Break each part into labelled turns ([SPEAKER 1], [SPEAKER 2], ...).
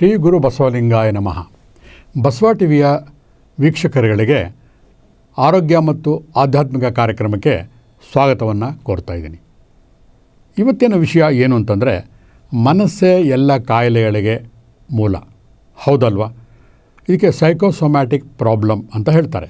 [SPEAKER 1] ಶ್ರೀ ಗುರು ಬಸವಲಿಂಗಾಯ ನಮಃ. ಬಸವ ಟಿವಿಯ ವೀಕ್ಷಕರುಗಳಿಗೆ ಆರೋಗ್ಯ ಮತ್ತು ಆಧ್ಯಾತ್ಮಿಕ ಕಾರ್ಯಕ್ರಮಕ್ಕೆ ಸ್ವಾಗತವನ್ನು ಕೋರ್ತಾ ಇದ್ದೀನಿ. ಇವತ್ತಿನ ವಿಷಯ ಏನು ಅಂತಂದರೆ, ಮನಸ್ಸೇ ಎಲ್ಲ ಕಾಯಿಲೆಗಳಿಗೆ ಮೂಲ. ಹೌದಲ್ವಾ? ಇದಕ್ಕೆ ಸೈಕೋಸೊಮ್ಯಾಟಿಕ್ ಪ್ರಾಬ್ಲಮ್ ಅಂತ ಹೇಳ್ತಾರೆ.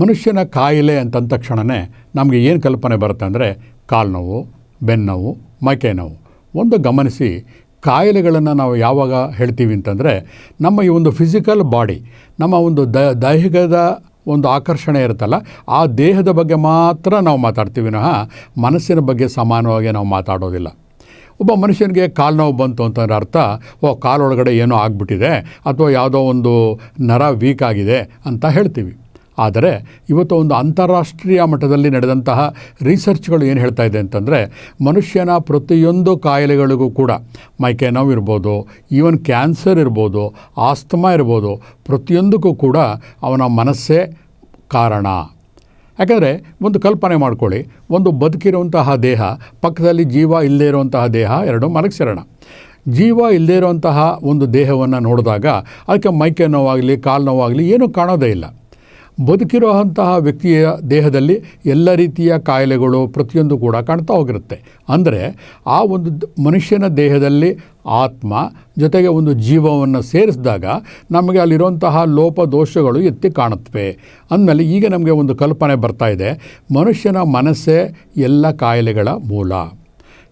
[SPEAKER 1] ಮನುಷ್ಯನ ಕಾಯಿಲೆ ಅಂತಂದ ತಕ್ಷಣವೇ ನಮಗೆ ಏನು ಕಲ್ಪನೆ ಬರುತ್ತೆ ಅಂದರೆ ಕಾಲು ನೋವು ಬೆನ್ನೋವು, ಮೈಕೈ ನೋವು. ಒಂದು ಗಮನಿಸಿ ಕಾಯಿಲೆಗಳನ್ನು ನಾವು ಯಾವಾಗ ಹೇಳ್ತೀವಿ ಅಂತಂದರೆ, ನಮ್ಮ ಈ ಒಂದು ಫಿಸಿಕಲ್ ಬಾಡಿ ನಮ್ಮ ಒಂದು ದ ದೈಹಿಕದ ಒಂದು ಆಕರ್ಷಣೆ ಇರುತ್ತಲ್ಲ, ಆ ದೇಹದ ಬಗ್ಗೆ ಮಾತ್ರ ನಾವು ಮಾತಾಡ್ತೀವಿ. ವಿನಃ ಮನಸ್ಸಿನ ಬಗ್ಗೆ ಸಮಾನವಾಗಿ ನಾವು ಮಾತಾಡೋದಿಲ್ಲ. ಒಬ್ಬ ಮನುಷ್ಯನಿಗೆ ಕಾಲು ನೋವು ಬಂತು ಅಂತಂದ್ರೆ ಅರ್ಥ, ಓ, ಕಾಲೊಳಗಡೆ ಏನೋ ಆಗಿಬಿಟ್ಟಿದೆ, ಅಥವಾ ಯಾವುದೋ ಒಂದು ನರ ವೀಕ್ ಆಗಿದೆ ಅಂತ ಹೇಳ್ತೀವಿ. ಆದರೆ ಇವತ್ತು ಒಂದು ಅಂತಾರಾಷ್ಟ್ರೀಯ ಮಟ್ಟದಲ್ಲಿ ನಡೆದಂತಹ ರಿಸರ್ಚ್ಗಳು ಏನು ಹೇಳ್ತಾ ಇದೆ ಅಂತಂದರೆ ಮನುಷ್ಯನ ಪ್ರತಿಯೊಂದು ಕಾಯಿಲೆಗಳಿಗೂ ಕೂಡ ಮೈಕೈ ನೋವು ಇರ್ಬೋದು ಈವನ್ ಕ್ಯಾನ್ಸರ್ ಇರ್ಬೋದು, ಆಸ್ತಮಾ ಇರ್ಬೋದು, ಪ್ರತಿಯೊಂದಕ್ಕೂ ಕೂಡ ಅವನ ಮನಸ್ಸೇ ಕಾರಣ. ಯಾಕಂದರೆ ಒಂದು ಕಲ್ಪನೆ ಮಾಡ್ಕೊಳ್ಳಿ, ಒಂದು ಬದುಕಿರುವಂತಹ ದೇಹ, ಪಕ್ಕದಲ್ಲಿ ಜೀವ ಇಲ್ಲದೇ ಇರುವಂತಹ ದೇಹ ಎರಡು ಮಲಗಿಸಿರೋಣ ಜೀವ ಇಲ್ಲದೇ ಇರುವಂತಹ ಒಂದು ದೇಹವನ್ನು ನೋಡಿದಾಗ ಅದಕ್ಕೆ ಮೈಕೈ ನೋವಾಗಲಿ ಕಾಲು ನೋವಾಗಲಿ ಏನೂ ಕಾಣೋದೇ ಇಲ್ಲ. ಬದುಕಿರುವಂತಹ ವ್ಯಕ್ತಿಯ ದೇಹದಲ್ಲಿ ಎಲ್ಲ ರೀತಿಯ ಕಾಯಿಲೆಗಳು ಪ್ರತಿಯೊಂದು ಕೂಡ ಕಾಣ್ತಾ ಹೋಗಿರುತ್ತೆ. ಅಂದರೆ ಆ ಒಂದು ಮನುಷ್ಯನ ದೇಹದಲ್ಲಿ ಆತ್ಮ ಜೊತೆಗೆ ಒಂದು ಜೀವವನ್ನು ಸೇರಿಸಿದಾಗ ನಮಗೆ ಅಲ್ಲಿರುವಂತಹ ಲೋಪ ದೋಷಗಳು ಎತ್ತಿ ಕಾಣುತ್ತವೆ. ಅಂದಮೇಲೆ ಈಗ ನಮಗೆ ಒಂದು ಕಲ್ಪನೆ ಬರ್ತಾ ಇದೆ. ಮನುಷ್ಯನ ಮನಸ್ಸೇ ಎಲ್ಲ ಕಾಯಿಲೆಗಳ ಮೂಲ.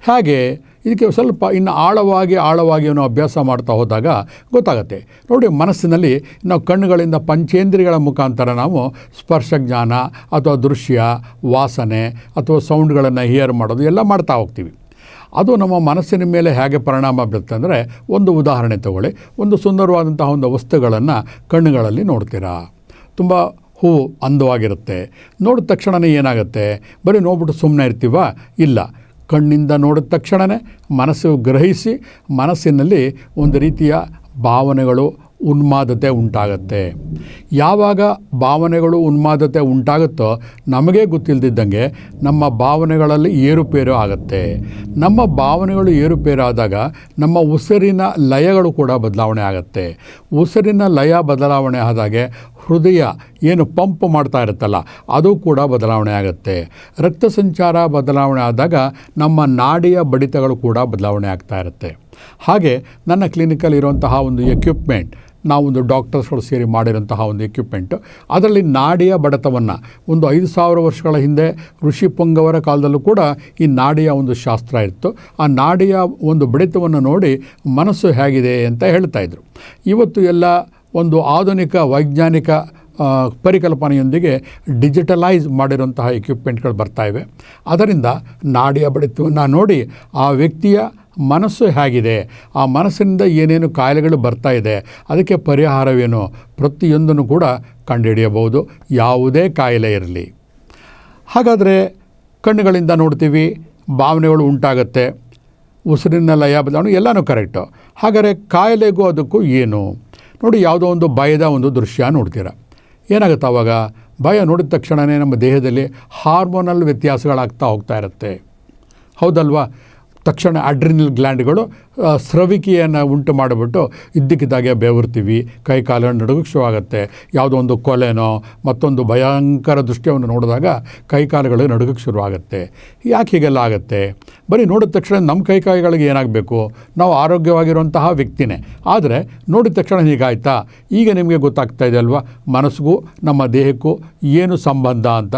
[SPEAKER 1] ಹಾಗೆ ಇದಕ್ಕೆ ಸ್ವಲ್ಪ ಇನ್ನು ಆಳವಾಗಿ ಆಳವಾಗಿ ನಾವು ಅಭ್ಯಾಸ ಮಾಡ್ತಾ ಹೋದಾಗ ಗೊತ್ತಾಗುತ್ತೆ. ನೋಡಿ ಮನಸ್ಸಿನಲ್ಲಿ ನಾವು ಕಣ್ಣುಗಳಿಂದ ಪಂಚೇಂದ್ರಿಯಗಳ ಮುಖಾಂತರ ನಾವು ಸ್ಪರ್ಶ ಜ್ಞಾನ ಅಥವಾ ದೃಶ್ಯ, ವಾಸನೆ ಅಥವಾ ಸೌಂಡ್ಗಳನ್ನು ಹಿಯರ್ ಮಾಡೋದು ಎಲ್ಲ ಮಾಡ್ತಾ ಹೋಗ್ತೀವಿ. ಅದು ನಮ್ಮ ಮನಸ್ಸಿನ ಮೇಲೆ ಹೇಗೆ ಪರಿಣಾಮ ಬೀರುತ್ತೆ ಅಂದರೆ ಒಂದು ಉದಾಹರಣೆ ತಗೊಳ್ಳಿ. ಒಂದು ಸುಂದರವಾದಂತಹ ಒಂದು ವಸ್ತುಗಳನ್ನು ಕಣ್ಣುಗಳಲ್ಲಿ ನೋಡ್ತೀರಾ? ತುಂಬ ಹೂವು ಅಂದವಾಗಿರುತ್ತೆ. ನೋಡಿದ ತಕ್ಷಣವೇ ಏನಾಗುತ್ತೆ? ಬರೀ ನೋಡ್ಬಿಟ್ಟು ಸುಮ್ಮನೆ ಇರ್ತೀವ? ಇಲ್ಲ. ಕಣ್ಣಿಂದ ನೋಡಿದ ತಕ್ಷಣವೇ ಮನಸ್ಸು ಗ್ರಹಿಸಿ ಮನಸ್ಸಿನಲ್ಲಿ ಒಂದು ರೀತಿಯ ಭಾವನೆಗಳು ಉನ್ಮಾದತೆ ಉಂಟಾಗತ್ತೆ. ಯಾವಾಗ ಭಾವನೆಗಳು ಉನ್ಮಾದತೆ ಉಂಟಾಗುತ್ತೋ ನಮಗೆ ಗೊತ್ತಿಲ್ಲದಿದ್ದಂಗೆ ನಮ್ಮ ಭಾವನೆಗಳಲ್ಲಿ ಏರುಪೇರು ಆಗುತ್ತೆ. ನಮ್ಮ ಭಾವನೆಗಳು ಏರುಪೇರಾದಾಗ ನಮ್ಮ ಉಸಿರಿನ ಲಯಗಳು ಕೂಡ ಬದಲಾವಣೆ ಆಗುತ್ತೆ. ಉಸಿರಿನ ಲಯ ಬದಲಾವಣೆ ಆದಾಗೆ ಹೃದಯ ಏನು ಪಂಪ್ ಮಾಡ್ತಾ ಇರುತ್ತಲ್ಲ, ಅದು ಕೂಡ ಬದಲಾವಣೆ ಆಗುತ್ತೆ. ರಕ್ತ ಸಂಚಾರ ಬದಲಾವಣೆ ಆದಾಗ ನಮ್ಮ ನಾಡಿಯ ಬಡಿತಗಳು ಕೂಡ ಬದಲಾವಣೆ ಆಗ್ತಾ ಇರುತ್ತೆ. ಹಾಗೆ ನನ್ನ ಕ್ಲಿನಿಕಲ್ಲಿರುವಂತಹ ಒಂದು ಎಕ್ವಿಪ್ಮೆಂಟ್ ನಾವೊಂದು ಡಾಕ್ಟರ್ಸ್ಗಳು ಸೇರಿ ಮಾಡಿರೋಂತಹ ಒಂದು ಎಕ್ವಿಪ್ಮೆಂಟು ಅದರಲ್ಲಿ ನಾಡಿಯ ಬಡತವನ್ನು ಒಂದು ಐದು ಸಾವಿರ ವರ್ಷಗಳ ಹಿಂದೆ ಋಷಿ ಪೊಂಗವರ ಕಾಲದಲ್ಲೂ ಕೂಡ ಈ ನಾಡಿಯ ಒಂದು ಶಾಸ್ತ್ರ ಇತ್ತು. ಆ ನಾಡಿಯ ಒಂದು ಬಡಿತವನ್ನು ನೋಡಿ ಮನಸ್ಸು ಹೇಗಿದೆ ಅಂತ ಹೇಳ್ತಾಯಿದ್ರು ಇವತ್ತು ಎಲ್ಲ ಒಂದು ಆಧುನಿಕ ವೈಜ್ಞಾನಿಕ ಪರಿಕಲ್ಪನೆಯೊಂದಿಗೆ ಡಿಜಿಟಲೈಸ್ ಮಾಡಿರುವಂತಹ ಎಕ್ವಿಪ್ಮೆಂಟ್ಗಳು ಬರ್ತಾ ಇವೆ. ಅದರಿಂದ ನಾಡಿಯ ಬಡಿತವನ್ನು ನೋಡಿ ಆ ವ್ಯಕ್ತಿಯ ಮನಸ್ಸು ಹೇಗಿದೆ? ಆ ಮನಸ್ಸಿನಿಂದ ಏನೇನು ಕಾಯಿಲೆಗಳು ಬರ್ತಾ ಇದೆ? ಅದಕ್ಕೆ ಪರಿಹಾರವೇನು? ಪ್ರತಿಯೊಂದನ್ನು ಕೂಡ ಕಂಡುಹಿಡಿಯಬಹುದು. ಯಾವುದೇ ಕಾಯಿಲೆ ಇರಲಿ. ಹಾಗಾದರೆ ಕಣ್ಣುಗಳಿಂದ ನೋಡ್ತೀವಿ, ಭಾವನೆಗಳು ಉಂಟಾಗತ್ತೆ, ಉಸಿರಿನ ಲಯ ಬದಲಾವಣೆ ಎಲ್ಲನೂ ಕರೆಕ್ಟು. ಹಾಗಾದರೆ ಕಾಯಿಲೆಗೂ ಅದಕ್ಕೂ ಏನು? ನೋಡಿ, ಯಾವುದೋ ಒಂದು ಭಯದ ಒಂದು ದೃಶ್ಯ ನೋಡ್ತೀರ. ಏನಾಗುತ್ತೆ ಆವಾಗ ಭಯ ನೋಡಿದ ತಕ್ಷಣವೇ ನಮ್ಮ ದೇಹದಲ್ಲಿ ಹಾರ್ಮೋನಲ್ ವ್ಯತ್ಯಾಸಗಳಾಗ್ತಾ ಹೋಗ್ತಾ ಇರುತ್ತೆ. ಹೌದಲ್ವಾ? ತಕ್ಷಣ ಅಡ್ರಿನಲ್ ಗ್ಲ್ಯಾಂಡ್ಗಳು ಸ್ರವಿಕೆಯನ್ನು ಉಂಟು ಮಾಡಿಬಿಟ್ಟು ಇದ್ದಕ್ಕಿದ್ದಾಗೆ ಬೆವರ್ತೀವಿ. ಕೈ ಕಾಲು ನಡುಗಕ್ಕೆ ಶುರು ಆಗುತ್ತೆ ಯಾವುದೋ ಒಂದು ಕೊಲೆನೋ, ಮತ್ತೊಂದು ಭಯಂಕರ ದೃಷ್ಟಿಯನ್ನು ನೋಡಿದಾಗ ಕೈ ಕಾಲುಗಳು ನಡುಗಕ್ಕೆ ಶುರುವಾಗುತ್ತೆ. ಯಾಕೆ ಹೀಗೆಲ್ಲ ಆಗುತ್ತೆ? ಬರೀ ನೋಡಿದ ತಕ್ಷಣ ನಮ್ಮ ಕೈ ಕಾಯಿಗಳಿಗೆ ಏನಾಗಬೇಕು? ನಾವು ಆರೋಗ್ಯವಾಗಿರುವಂತಹ ವ್ಯಕ್ತಿನೇ. ಆದರೆ ನೋಡಿದ ತಕ್ಷಣ ಹೀಗಾಯ್ತಾ? ಈಗ ನಿಮಗೆ ಗೊತ್ತಾಗ್ತಾ ಇದೆ ಅಲ್ವಾ? ಮನಸ್ಸಿಗೂ, ನಮ್ಮ ದೇಹಕ್ಕೂ ಏನು ಸಂಬಂಧ ಅಂತ?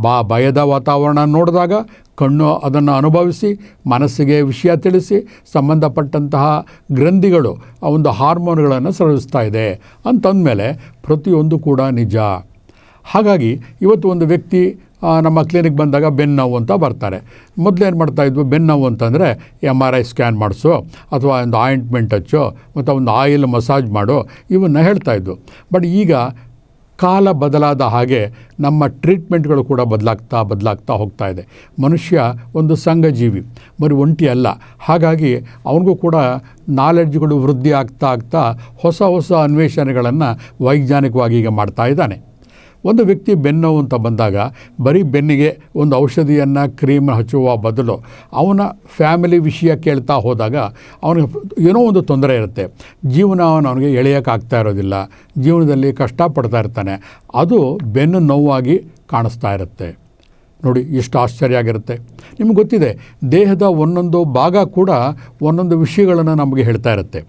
[SPEAKER 1] ಬಾ, ಭಯದ ವಾತಾವರಣ ನೋಡಿದಾಗ ಕಣ್ಣು ಅದನ್ನು ಅನುಭವಿಸಿ, ಮನಸ್ಸಿಗೆ ವಿಷಯ ತಿಳಿಸಿ, ಸಂಬಂಧಪಟ್ಟಂತಹ ಗ್ರಂಥಿಗಳು ಆ ಒಂದು ಹಾರ್ಮೋನ್ಗಳನ್ನು ಸ್ರವಿಸ್ತಾ ಇದೆ ಅಂತಂದಮೇಲೆ ಪ್ರತಿಯೊಂದು ಕೂಡ ನಿಜ. ಹಾಗಾಗಿ ಇವತ್ತು ಒಂದು ವ್ಯಕ್ತಿ ನಮ್ಮ ಕ್ಲಿನಿಕ್ ಬಂದಾಗ ಬೆನ್ನು ನೋವು ಅಂತ ಬರ್ತಾರೆ. ಮೊದಲೇನು ಮಾಡ್ತಾಯಿದ್ವು ಬೆನ್ನು ನೋವು ಅಂತಂದರೆ ಎಂ ಆರ್ ಐ ಸ್ಕ್ಯಾನ್ ಮಾಡಿಸು ಅಥವಾ ಒಂದು ಆಯಿಂಟ್ಮೆಂಟ್ ಹಚ್ಚು, ಮತ್ತು ಒಂದು ಆಯಿಲ್ ಮಸಾಜ್ ಮಾಡು ಇವನ್ನ ಹೇಳ್ತಾಯಿದ್ವು ಬಟ್ ಈಗ ಕಾಲ ಬದಲಾದ ಹಾಗೆ ನಮ್ಮ ಟ್ರೀಟ್ಮೆಂಟ್ಗಳು ಕೂಡ ಬದಲಾಗ್ತಾ ಬದಲಾಗ್ತಾ ಹೋಗ್ತಾ ಇದೆ. ಮನುಷ್ಯ ಒಂದು ಸಂಘಜೀವಿ ಬರೀ ಒಂಟಿ ಅಲ್ಲ. ಹಾಗಾಗಿ ಅವನಿಗೂ ಕೂಡ ನಾಲೆಡ್ಜ್ಗಳು ವೃದ್ಧಿ ಆಗ್ತಾ ಆಗ್ತಾ ಹೊಸ ಹೊಸ ಅನ್ವೇಷಣೆಗಳನ್ನು ವೈಜ್ಞಾನಿಕವಾಗಿ ಈಗ ಮಾಡ್ತಾ ಇದ್ದಾನೆ. ಒಂದು ವ್ಯಕ್ತಿ ಬೆನ್ನೋವು ಅಂತ ಬಂದಾಗ ಬರೀ ಬೆನ್ನಿಗೆ ಒಂದು ಔಷಧಿಯನ್ನು ಕ್ರೀಮ್ ಹಚ್ಚುವ ಬದಲು ಅವನ ಫ್ಯಾಮಿಲಿ ವಿಷಯ ಕೇಳ್ತಾ ಹೋದಾಗ ಅವನಿಗೆ ಏನೋ ಒಂದು ತೊಂದರೆ ಇರುತ್ತೆ. ಜೀವನ ಅವನು ಅವನಿಗೆ ಎಳೆಯೋಕ್ಕಾಗ್ತಾ ಇರೋದಿಲ್ಲ. ಜೀವನದಲ್ಲಿ ಕಷ್ಟಪಡ್ತಾ ಇರ್ತಾನೆ. ಅದು ಬೆನ್ನು ನೋವಾಗಿ ಕಾಣಿಸ್ತಾ ಇರುತ್ತೆ. ನೋಡಿ ಎಷ್ಟು ಆಶ್ಚರ್ಯ ಆಗಿರುತ್ತೆ ನಿಮ್ಗೆ ಗೊತ್ತಿದೆ, ದೇಹದ ಒಂದೊಂದು ಭಾಗ ಕೂಡ ಒಂದೊಂದು ವಿಷಯಗಳನ್ನು ನಮಗೆ ಹೇಳ್ತಾ ಇರುತ್ತೆ.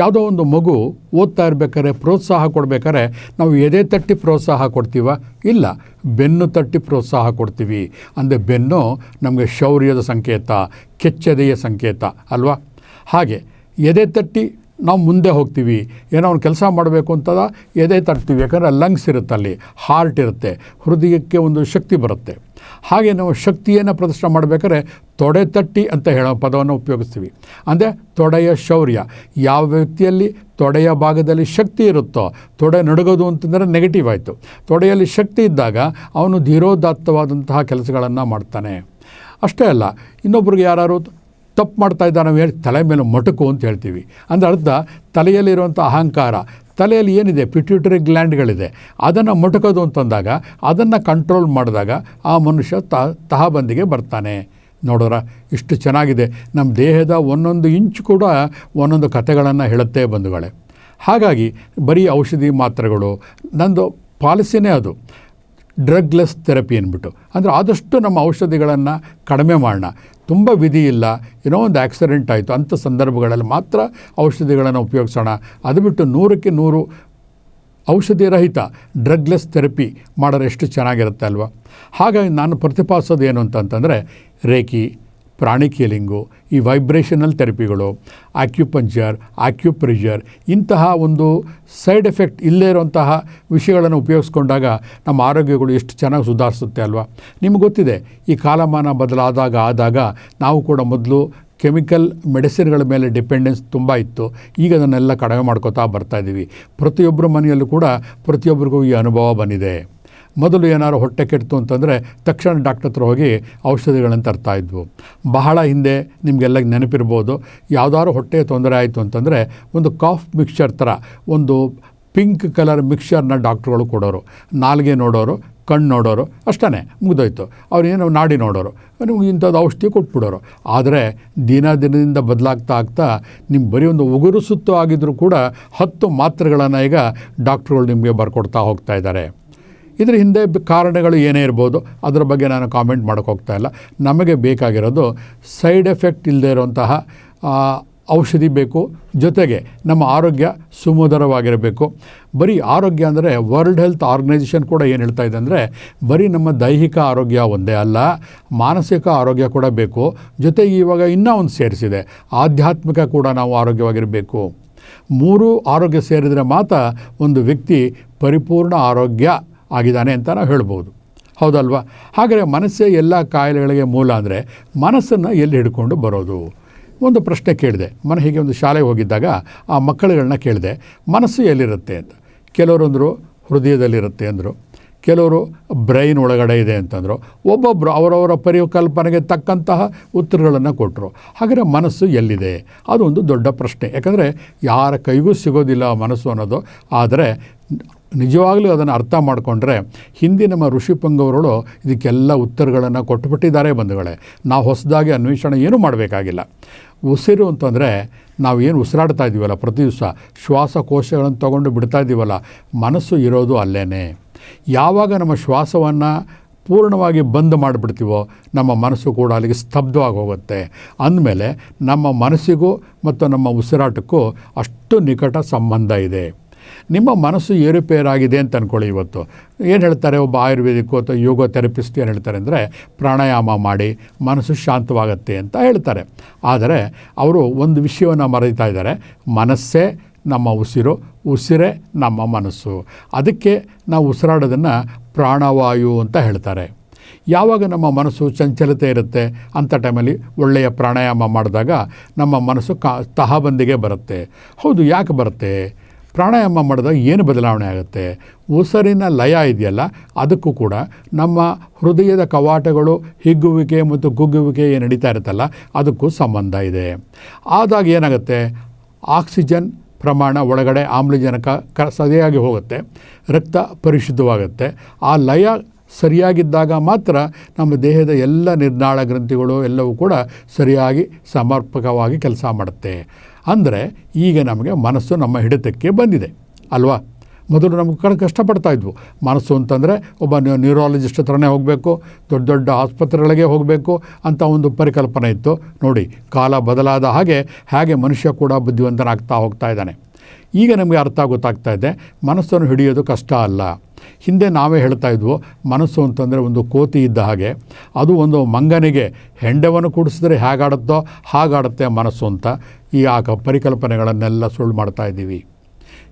[SPEAKER 1] ಯಾವುದೋ ಒಂದು ಮಗು ಓದ್ತಾ ಇರ್ಬೇಕಾದ್ರೆ ಪ್ರೋತ್ಸಾಹ ಕೊಡಬೇಕಾದ್ರೆ ನಾವು ಎದೆ ತಟ್ಟಿ ಪ್ರೋತ್ಸಾಹ ಕೊಡ್ತೀವ? ಇಲ್ಲ, ಬೆನ್ನು ತಟ್ಟಿ ಪ್ರೋತ್ಸಾಹ ಕೊಡ್ತೀವಿ. ಅಂದರೆ ಬೆನ್ನು ನಮಗೆ ಶೌರ್ಯದ ಸಂಕೇತ, ಕೆಚ್ಚದೆಯ ಸಂಕೇತ ಅಲ್ವಾ? ಹಾಗೆ ಎದೆ ತಟ್ಟಿ ನಾವು ಮುಂದೆ ಹೋಗ್ತೀವಿ. ಏನೋ ಒಂದು ಕೆಲಸ ಮಾಡಬೇಕು ಅಂತದ, ಎದೆ ತಟ್ತೀವಿ. ಯಾಕಂದರೆ ಲಂಗ್ಸ್ ಇರುತ್ತೆ ಅಲ್ಲಿ ಹಾರ್ಟ್ ಇರುತ್ತೆ, ಹೃದಯಕ್ಕೆ ಒಂದು ಶಕ್ತಿ ಬರುತ್ತೆ. ಹಾಗೆ ನಾವು ಶಕ್ತಿಯನ್ನು ಪ್ರದರ್ಶನ ಮಾಡಬೇಕಾದ್ರೆ ತೊಡೆ ತಟ್ಟಿ ಅಂತ ಹೇಳೋ ಪದವನ್ನು ಉಪಯೋಗಿಸ್ತೀವಿ. ಅಂದರೆ ತೊಡೆಯ ಶೌರ್ಯ. ಯಾವ ವ್ಯಕ್ತಿಯಲ್ಲಿ ತೊಡೆಯ ಭಾಗದಲ್ಲಿ ಶಕ್ತಿ ಇರುತ್ತೋ, ತೊಡೆ ನಡುಗೋದು ಅಂತಂದರೆ ನೆಗೆಟಿವ್ ಆಯಿತು. ತೊಡೆಯಲ್ಲಿ ಶಕ್ತಿ ಇದ್ದಾಗ ಅವನು ಧೀರೋದಾತ್ತವಾದಂತಹ ಕೆಲಸಗಳನ್ನು ಮಾಡ್ತಾನೆ. ಅಷ್ಟೇ ಅಲ್ಲ, ಇನ್ನೊಬ್ರಿಗೆ ಯಾರು ತಪ್ಪು ಮಾಡ್ತಾ ಇದ್ದ ನಾವು ಹೇಳಿ ತಲೆ ಮೇಲೆ ಮೊಟಕು ಅಂತ ಹೇಳ್ತೀವಿ. ಅಂದರೆ ಅರ್ಥ, ತಲೆಯಲ್ಲಿರುವಂಥ ಅಹಂಕಾರ, ತಲೆಯಲ್ಲಿ ಏನಿದೆ ಪಿಟ್ಯೂಟರಿ ಗ್ಲ್ಯಾಂಡ್ಗಳಿದೆ ಅದನ್ನು ಮೊಟಕೋದು ಅಂತಂದಾಗ, ಅದನ್ನು ಕಂಟ್ರೋಲ್ ಮಾಡಿದಾಗ ಆ ಮನುಷ್ಯ ತ, ತಹಬಂದಿಗೆ ಬರ್ತಾನೆ. ನೋಡೋರ, ಇಷ್ಟು ಚೆನ್ನಾಗಿದೆ. ನಮ್ಮ ದೇಹದ ಒಂದೊಂದು ಇಂಚು ಕೂಡ ಒಂದೊಂದು ಕಥೆಗಳನ್ನು ಹೇಳುತ್ತೇ ಬಂಧುಗಳೇ. ಹಾಗಾಗಿ ಬರೀ ಔಷಧಿ ಮಾತ್ರೆಗಳು, ನಂದು ಪಾಲಿಸಿನೇ ಅದು. ಡ್ರಗ್ಲೆಸ್ ಥೆರಪಿ ಅಂದ್ಬಿಟ್ಟು. ಅಂದರೆ ಆದಷ್ಟು ನಮ್ಮ ಔಷಧಿಗಳನ್ನು ಕಡಿಮೆ ಮಾಡೋಣ. ತುಂಬ ವಿಧಿ ಇಲ್ಲ. ಏನೋ ಒಂದು ಆಕ್ಸಿಡೆಂಟ್ ಆಯಿತು. ಅಂಥ ಸಂದರ್ಭಗಳಲ್ಲಿ ಮಾತ್ರ ಔಷಧಿಗಳನ್ನು ಉಪಯೋಗಿಸೋಣ. ಅದು ಬಿಟ್ಟು ನೂರಕ್ಕೆ ನೂರು ಔಷಧಿ ರಹಿತ ಡ್ರಗ್ಲೆಸ್ ಥೆರಪಿ ಮಾಡೋರು ಎಷ್ಟು ಚೆನ್ನಾಗಿರುತ್ತೆ ಅಲ್ವಾ? ಹಾಗಾಗಿ ನಾನು ಪ್ರತಿಪಾದಿಸೋದು ಏನು ಅಂತಂತಂದರೆ ರೇಖಿ ಪ್ರಾಣಿಕ್ ಹೀಲಿಂಗು ಈ ವೈಬ್ರೇಷನಲ್ ಥೆರಪಿಗಳು ಆಕ್ಯುಪಂಚರ್ ಆಕ್ಯುಪ್ರೆಷರ್ ಇಂತಹ ಒಂದು ಸೈಡ್ ಎಫೆಕ್ಟ್ ಇಲ್ಲದೇ ಇರುವಂತಹ ವಿಷಯಗಳನ್ನು ಉಪಯೋಗಿಸ್ಕೊಂಡಾಗ ನಮ್ಮ ಆರೋಗ್ಯಗಳು ಎಷ್ಟು ಚೆನ್ನಾಗಿ ಸುಧಾರಿಸುತ್ತೆ ಅಲ್ವಾ? ನಿಮ್ಗೆ ಗೊತ್ತಿದೆ, ಈ ಕಾಲಮಾನ ಬದಲಾದಾಗ ಆದಾಗ ನಾವು ಕೂಡ ಮೊದಲು ಕೆಮಿಕಲ್ ಮೆಡಿಸಿನ್ಗಳ ಮೇಲೆ ಡಿಪೆಂಡೆನ್ಸ್ ತುಂಬ ಇತ್ತು. ಈಗ ಅದನ್ನೆಲ್ಲ ಕಡಿಮೆ ಮಾಡ್ಕೋತಾ ಬರ್ತಾ ಇದ್ದೀವಿ ಪ್ರತಿಯೊಬ್ಬರ ಮನೆಯಲ್ಲೂ ಕೂಡ ಪ್ರತಿಯೊಬ್ಬರಿಗೂ ಈ ಅನುಭವ ಬಂದಿದೆ. ಮೊದಲು ಏನಾದ್ರು ಹೊಟ್ಟೆ ಕೆಡ್ತು ಅಂತಂದರೆ ತಕ್ಷಣ ಡಾಕ್ಟರ್ ಹತ್ರ ಹೋಗಿ ಔಷಧಿಗಳನ್ನು ತರ್ತಾಯಿದ್ವು ಬಹಳ ಹಿಂದೆ ನಿಮಗೆಲ್ಲ ನೆನಪಿರ್ಬೋದು. ಯಾವುದಾದ್ರು ಹೊಟ್ಟೆ ತೊಂದರೆ ಆಯಿತು ಅಂತಂದರೆ ಒಂದು ಕಾಫ್ ಮಿಕ್ಸ್ಚರ್ ಥರ ಒಂದು ಪಿಂಕ್ ಕಲರ್ ಮಿಕ್ಸ್ಚರ್ನ ಡಾಕ್ಟ್ರುಗಳು ಕೊಡೋರು. ನಾಲ್ಗೆ ನೋಡೋರು ಕಣ್ಣು ನೋಡೋರು ಅಷ್ಟೇ ಮುಗಿದೋಯ್ತು. ಅವ್ರೇನು ನಾಡಿ ನೋಡೋರು. ನಿಮ್ಗೆ ಇಂಥದ್ದು ಔಷಧಿ ಕೊಟ್ಬಿಡೋರು. ಆದರೆ ದಿನ ದಿನದಿಂದ ಬದಲಾಗ್ತಾ ಆಗ್ತಾ ನಿಮ್ಮ ಬರೀ ಒಂದು ಉಗುರು ಸುತ್ತು ಆಗಿದ್ರೂ ಕೂಡ ಹತ್ತು ಮಾತ್ರೆಗಳನ್ನು ಈಗ ಡಾಕ್ಟ್ರುಗಳು ನಿಮಗೆ ಬರ್ಕೊಡ್ತಾ ಹೋಗ್ತಾ ಇದ್ದಾರೆ. ಇದರ ಹಿಂದೆ ಕಾರಣಗಳು ಏನೇ ಇರ್ಬೋದು, ಅದರ ಬಗ್ಗೆ ನಾನು ಕಾಮೆಂಟ್ ಮಾಡೋಕ್ಕೆ ಹೋಗ್ತಾ ಇಲ್ಲ. ನಮಗೆ ಬೇಕಾಗಿರೋದು ಸೈಡ್ ಎಫೆಕ್ಟ್ ಇಲ್ಲದೆ ಇರುವಂತಹ ಔಷಧಿ ಬೇಕು. ಜೊತೆಗೆ ನಮ್ಮ ಆರೋಗ್ಯ ಸುಮಧುರವಾಗಿರಬೇಕು. ಬರೀ ಆರೋಗ್ಯ ಅಂದರೆ ವರ್ಲ್ಡ್ ಹೆಲ್ತ್ ಆರ್ಗನೈಸೇಷನ್ ಕೂಡ ಏನು ಹೇಳ್ತಾ ಇದೆ ಅಂದರೆ, ಬರೀ ನಮ್ಮ ದೈಹಿಕ ಆರೋಗ್ಯ ಒಂದೇ ಅಲ್ಲ, ಮಾನಸಿಕ ಆರೋಗ್ಯ ಕೂಡ ಬೇಕು. ಜೊತೆಗೆ ಇವಾಗ ಇನ್ನೂ ಒಂದು ಸೇರಿಸಿದೆ, ಆಧ್ಯಾತ್ಮಿಕ ಕೂಡ ನಾವು ಆರೋಗ್ಯವಾಗಿರಬೇಕು. ಮೂರು ಆರೋಗ್ಯ ಸೇರಿದರೆ ಮಾತ್ರ ಒಂದು ವ್ಯಕ್ತಿ ಪರಿಪೂರ್ಣ ಆರೋಗ್ಯ ಆಗಿದ್ದಾನೆ ಅಂತ ನಾವು ಹೇಳ್ಬೋದು. ಹೌದಲ್ವಾ? ಹಾಗಾದರೆ ಮನಸ್ಸೇ ಎಲ್ಲ ಕಾಯಿಲೆಗಳಿಗೆ ಮೂಲ ಅಂದರೆ ಮನಸ್ಸನ್ನು ಎಲ್ಲಿ ಹಿಡ್ಕೊಂಡು ಬರೋದು? ಒಂದು ಪ್ರಶ್ನೆ ಕೇಳಿದೆ. ಮನೆ ಹೀಗೆ ಒಂದು ಶಾಲೆಗೆ ಹೋಗಿದ್ದಾಗ ಆ ಮಕ್ಕಳುಗಳನ್ನ ಕೇಳಿದೆ. ಮನಸ್ಸು ಎಲ್ಲಿರುತ್ತೆ ಅಂತ. ಕೆಲವರು ಅಂದರು ಹೃದಯದಲ್ಲಿರುತ್ತೆ ಅಂದರು. ಕೆಲವರು ಬ್ರೈನ್ ಒಳಗಡೆ ಇದೆ ಅಂತಂದರು. ಒಬ್ಬೊಬ್ಬರು ಅವರವರ ಪರಿಕಲ್ಪನೆಗೆ ತಕ್ಕಂತಹ ಉತ್ತರಗಳನ್ನು ಕೊಟ್ಟರು ಹಾಗಾದರೆ ಮನಸ್ಸು ಎಲ್ಲಿದೆ? ಅದು ಒಂದು ದೊಡ್ಡ ಪ್ರಶ್ನೆ. ಯಾಕಂದರೆ ಯಾರ ಕೈಗೂ ಸಿಗೋದಿಲ್ಲ ಮನಸ್ಸು ಅನ್ನೋದು. ಆದರೆ ನಿಜವಾಗಲೂ ಅದನ್ನು ಅರ್ಥ ಮಾಡಿಕೊಂಡ್ರೆ ಹಿಂದೆ ನಮ್ಮ ಋಷಿಪಂಗವರುಗಳು ಇದಕ್ಕೆಲ್ಲ ಉತ್ತರಗಳನ್ನು ಕೊಟ್ಟುಬಿಟ್ಟಿದ್ದಾರೆ ಬಂಧುಗಳೇ. ನಾವು ಹೊಸದಾಗಿ ಅನ್ವೇಷಣೆ ಏನೂ ಮಾಡಬೇಕಾಗಿಲ್ಲ. ಉಸಿರು ಅಂತಂದರೆ ನಾವು ಏನು ಉಸಿರಾಡ್ತಾ ಇದ್ದೀವಲ್ಲ ಪ್ರತಿ ದಿವಸ, ಶ್ವಾಸಕೋಶಗಳನ್ನು ತಗೊಂಡು ಬಿಡ್ತಾ ಇದ್ದೀವಲ್ಲ, ಮನಸ್ಸು ಇರೋದು ಅಲ್ಲೇ ಯಾವಾಗ ನಮ್ಮ ಶ್ವಾಸವನ್ನು ಪೂರ್ಣವಾಗಿ ಬಂದ್ ಮಾಡಿಬಿಡ್ತೀವೋ, ನಮ್ಮ ಮನಸ್ಸು ಕೂಡ ಅಲ್ಲಿಗೆ ಸ್ತಬ್ಧವಾಗಿ ಹೋಗುತ್ತೆ. ಅಂದಮೇಲೆ ನಮ್ಮ ಮನಸ್ಸಿಗೂ ಮತ್ತು ನಮ್ಮ ಉಸಿರಾಟಕ್ಕೂ ಅಷ್ಟು ನಿಕಟ ಸಂಬಂಧ ಇದೆ. ನಿಮ್ಮ ಮನಸ್ಸು ಏರುಪೇರಾಗಿದೆ ಅಂತ ಅಂದ್ಕೊಳ್ಳಿ ಇವತ್ತು. ಏನು ಹೇಳ್ತಾರೆ ಒಬ್ಬ ಆಯುರ್ವೇದಿಕ್ ಅಥವಾ ಯೋಗ ಥೆರಪಿಸ್ಟ್ ಏನು ಹೇಳ್ತಾರೆ ಅಂದರೆ, ಪ್ರಾಣಾಯಾಮ ಮಾಡಿ ಮನಸ್ಸು ಶಾಂತವಾಗತ್ತೆ ಅಂತ ಹೇಳ್ತಾರೆ. ಆದರೆ ಅವರು ಒಂದು ವಿಷಯವನ್ನು ಮರೀತಾ ಇದ್ದಾರೆ. ಮನಸ್ಸೇ ನಮ್ಮ ಉಸಿರು, ಉಸಿರೇ ನಮ್ಮ ಮನಸ್ಸು. ಅದಕ್ಕೆ ನಾವು ಉಸಿರಾಡೋದನ್ನು ಪ್ರಾಣವಾಯು ಅಂತ ಹೇಳ್ತಾರೆ. ಯಾವಾಗ ನಮ್ಮ ಮನಸ್ಸು ಚಂಚಲತೆ ಇರುತ್ತೆ ಅಂಥ ಟೈಮಲ್ಲಿ ಒಳ್ಳೆಯ ಪ್ರಾಣಾಯಾಮ ಮಾಡಿದಾಗ ನಮ್ಮ ಮನಸ್ಸು ಕಾ, ತಹಬಂದಿಗೆ ಬರುತ್ತೆ. ಹೌದು, ಯಾಕೆ ಬರುತ್ತೆ? ಪ್ರಾಣಾಯಾಮ ಮಾಡಿದಾಗ ಏನು ಬದಲಾವಣೆ ಆಗುತ್ತೆ? ಉಸಿರಿನ ಲಯ ಇದೆಯಲ್ಲ, ಅದಕ್ಕೂ ಕೂಡ ನಮ್ಮ ಹೃದಯದ ಕವಾಟಗಳು ಹಿಗ್ಗುವಿಕೆ ಮತ್ತು ಗುಗ್ಗುವಿಕೆ ಏನು ನಡೀತಾ ಇರುತ್ತಲ್ಲ, ಅದಕ್ಕೂ ಸಂಬಂಧ ಇದೆ. ಆದಾಗ ಏನಾಗುತ್ತೆ? ಆಕ್ಸಿಜನ್ ಪ್ರಮಾಣ ಒಳಗಡೆ ಆಮ್ಲಜನಕ ಕ ಸರಿಯಾಗಿ ಹೋಗುತ್ತೆ, ರಕ್ತ ಪರಿಶುದ್ಧವಾಗುತ್ತೆ. ಆ ಲಯ ಸರಿಯಾಗಿದ್ದಾಗ ಮಾತ್ರ ನಮ್ಮ ದೇಹದ ಎಲ್ಲ ನಿರ್ನಾಳ ಗ್ರಂಥಿಗಳು ಎಲ್ಲವೂ ಕೂಡ ಸರಿಯಾಗಿ ಸಮರ್ಪಕವಾಗಿ ಕೆಲಸ ಮಾಡುತ್ತೆ. ಅಂದರೆ ಈಗ ನಮಗೆ ಮನಸ್ಸು ನಮ್ಮ ಹಿಡಿತಕ್ಕೆ ಬಂದಿದೆ, ಅಲ್ವಾ? ಮೊದಲು ನಮಗೆ ಕಡೆ ಕಷ್ಟಪಡ್ತಾ ಇದ್ವು. ಮನಸ್ಸು ಅಂತಂದರೆ ಒಬ್ಬ ನ್ಯೂರಾಲಜಿಸ್ಟ್ ಹತ್ರನೇ ಹೋಗಬೇಕು, ದೊಡ್ಡ ದೊಡ್ಡ ಆಸ್ಪತ್ರೆಗಳಿಗೆ ಹೋಗಬೇಕು ಅಂತ ಒಂದು ಪರಿಕಲ್ಪನೆ ಇತ್ತು. ನೋಡಿ, ಕಾಲ ಬದಲಾದ ಹಾಗೆ ಹಾಗೆ ಮನುಷ್ಯ ಕೂಡ ಬುದ್ಧಿವಂತನಾಗ್ತಾ ಹೋಗ್ತಾ ಇದ್ದಾನೆ. ಈಗ ನಮಗೆ ಅರ್ಥ ಗೊತ್ತಾಗ್ತಾ ಇದೆ, ಮನಸ್ಸನ್ನು ಹಿಡಿಯೋದು ಕಷ್ಟ ಅಲ್ಲ. ಹಿಂದೆ ನಾವೇ ಹೇಳ್ತಾ ಇದ್ವು, ಮನಸ್ಸು ಅಂತಂದರೆ ಒಂದು ಕೋತಿ ಇದ್ದ ಹಾಗೆ. ಅದು ಒಂದು ಮಂಗನಿಗೆ ಹೆಂಡವನ್ನು ಕೂಡಿಸಿದ್ರೆ ಹೇಗಾಡುತ್ತೋ ಹಾಗಾಡುತ್ತೆ ಮನಸ್ಸು ಅಂತ ಈ ಆ ಪರಿಕಲ್ಪನೆಗಳನ್ನೆಲ್ಲ ಸುಳ್ಳು ಮಾಡ್ತಾ ಇದ್ದೀವಿ.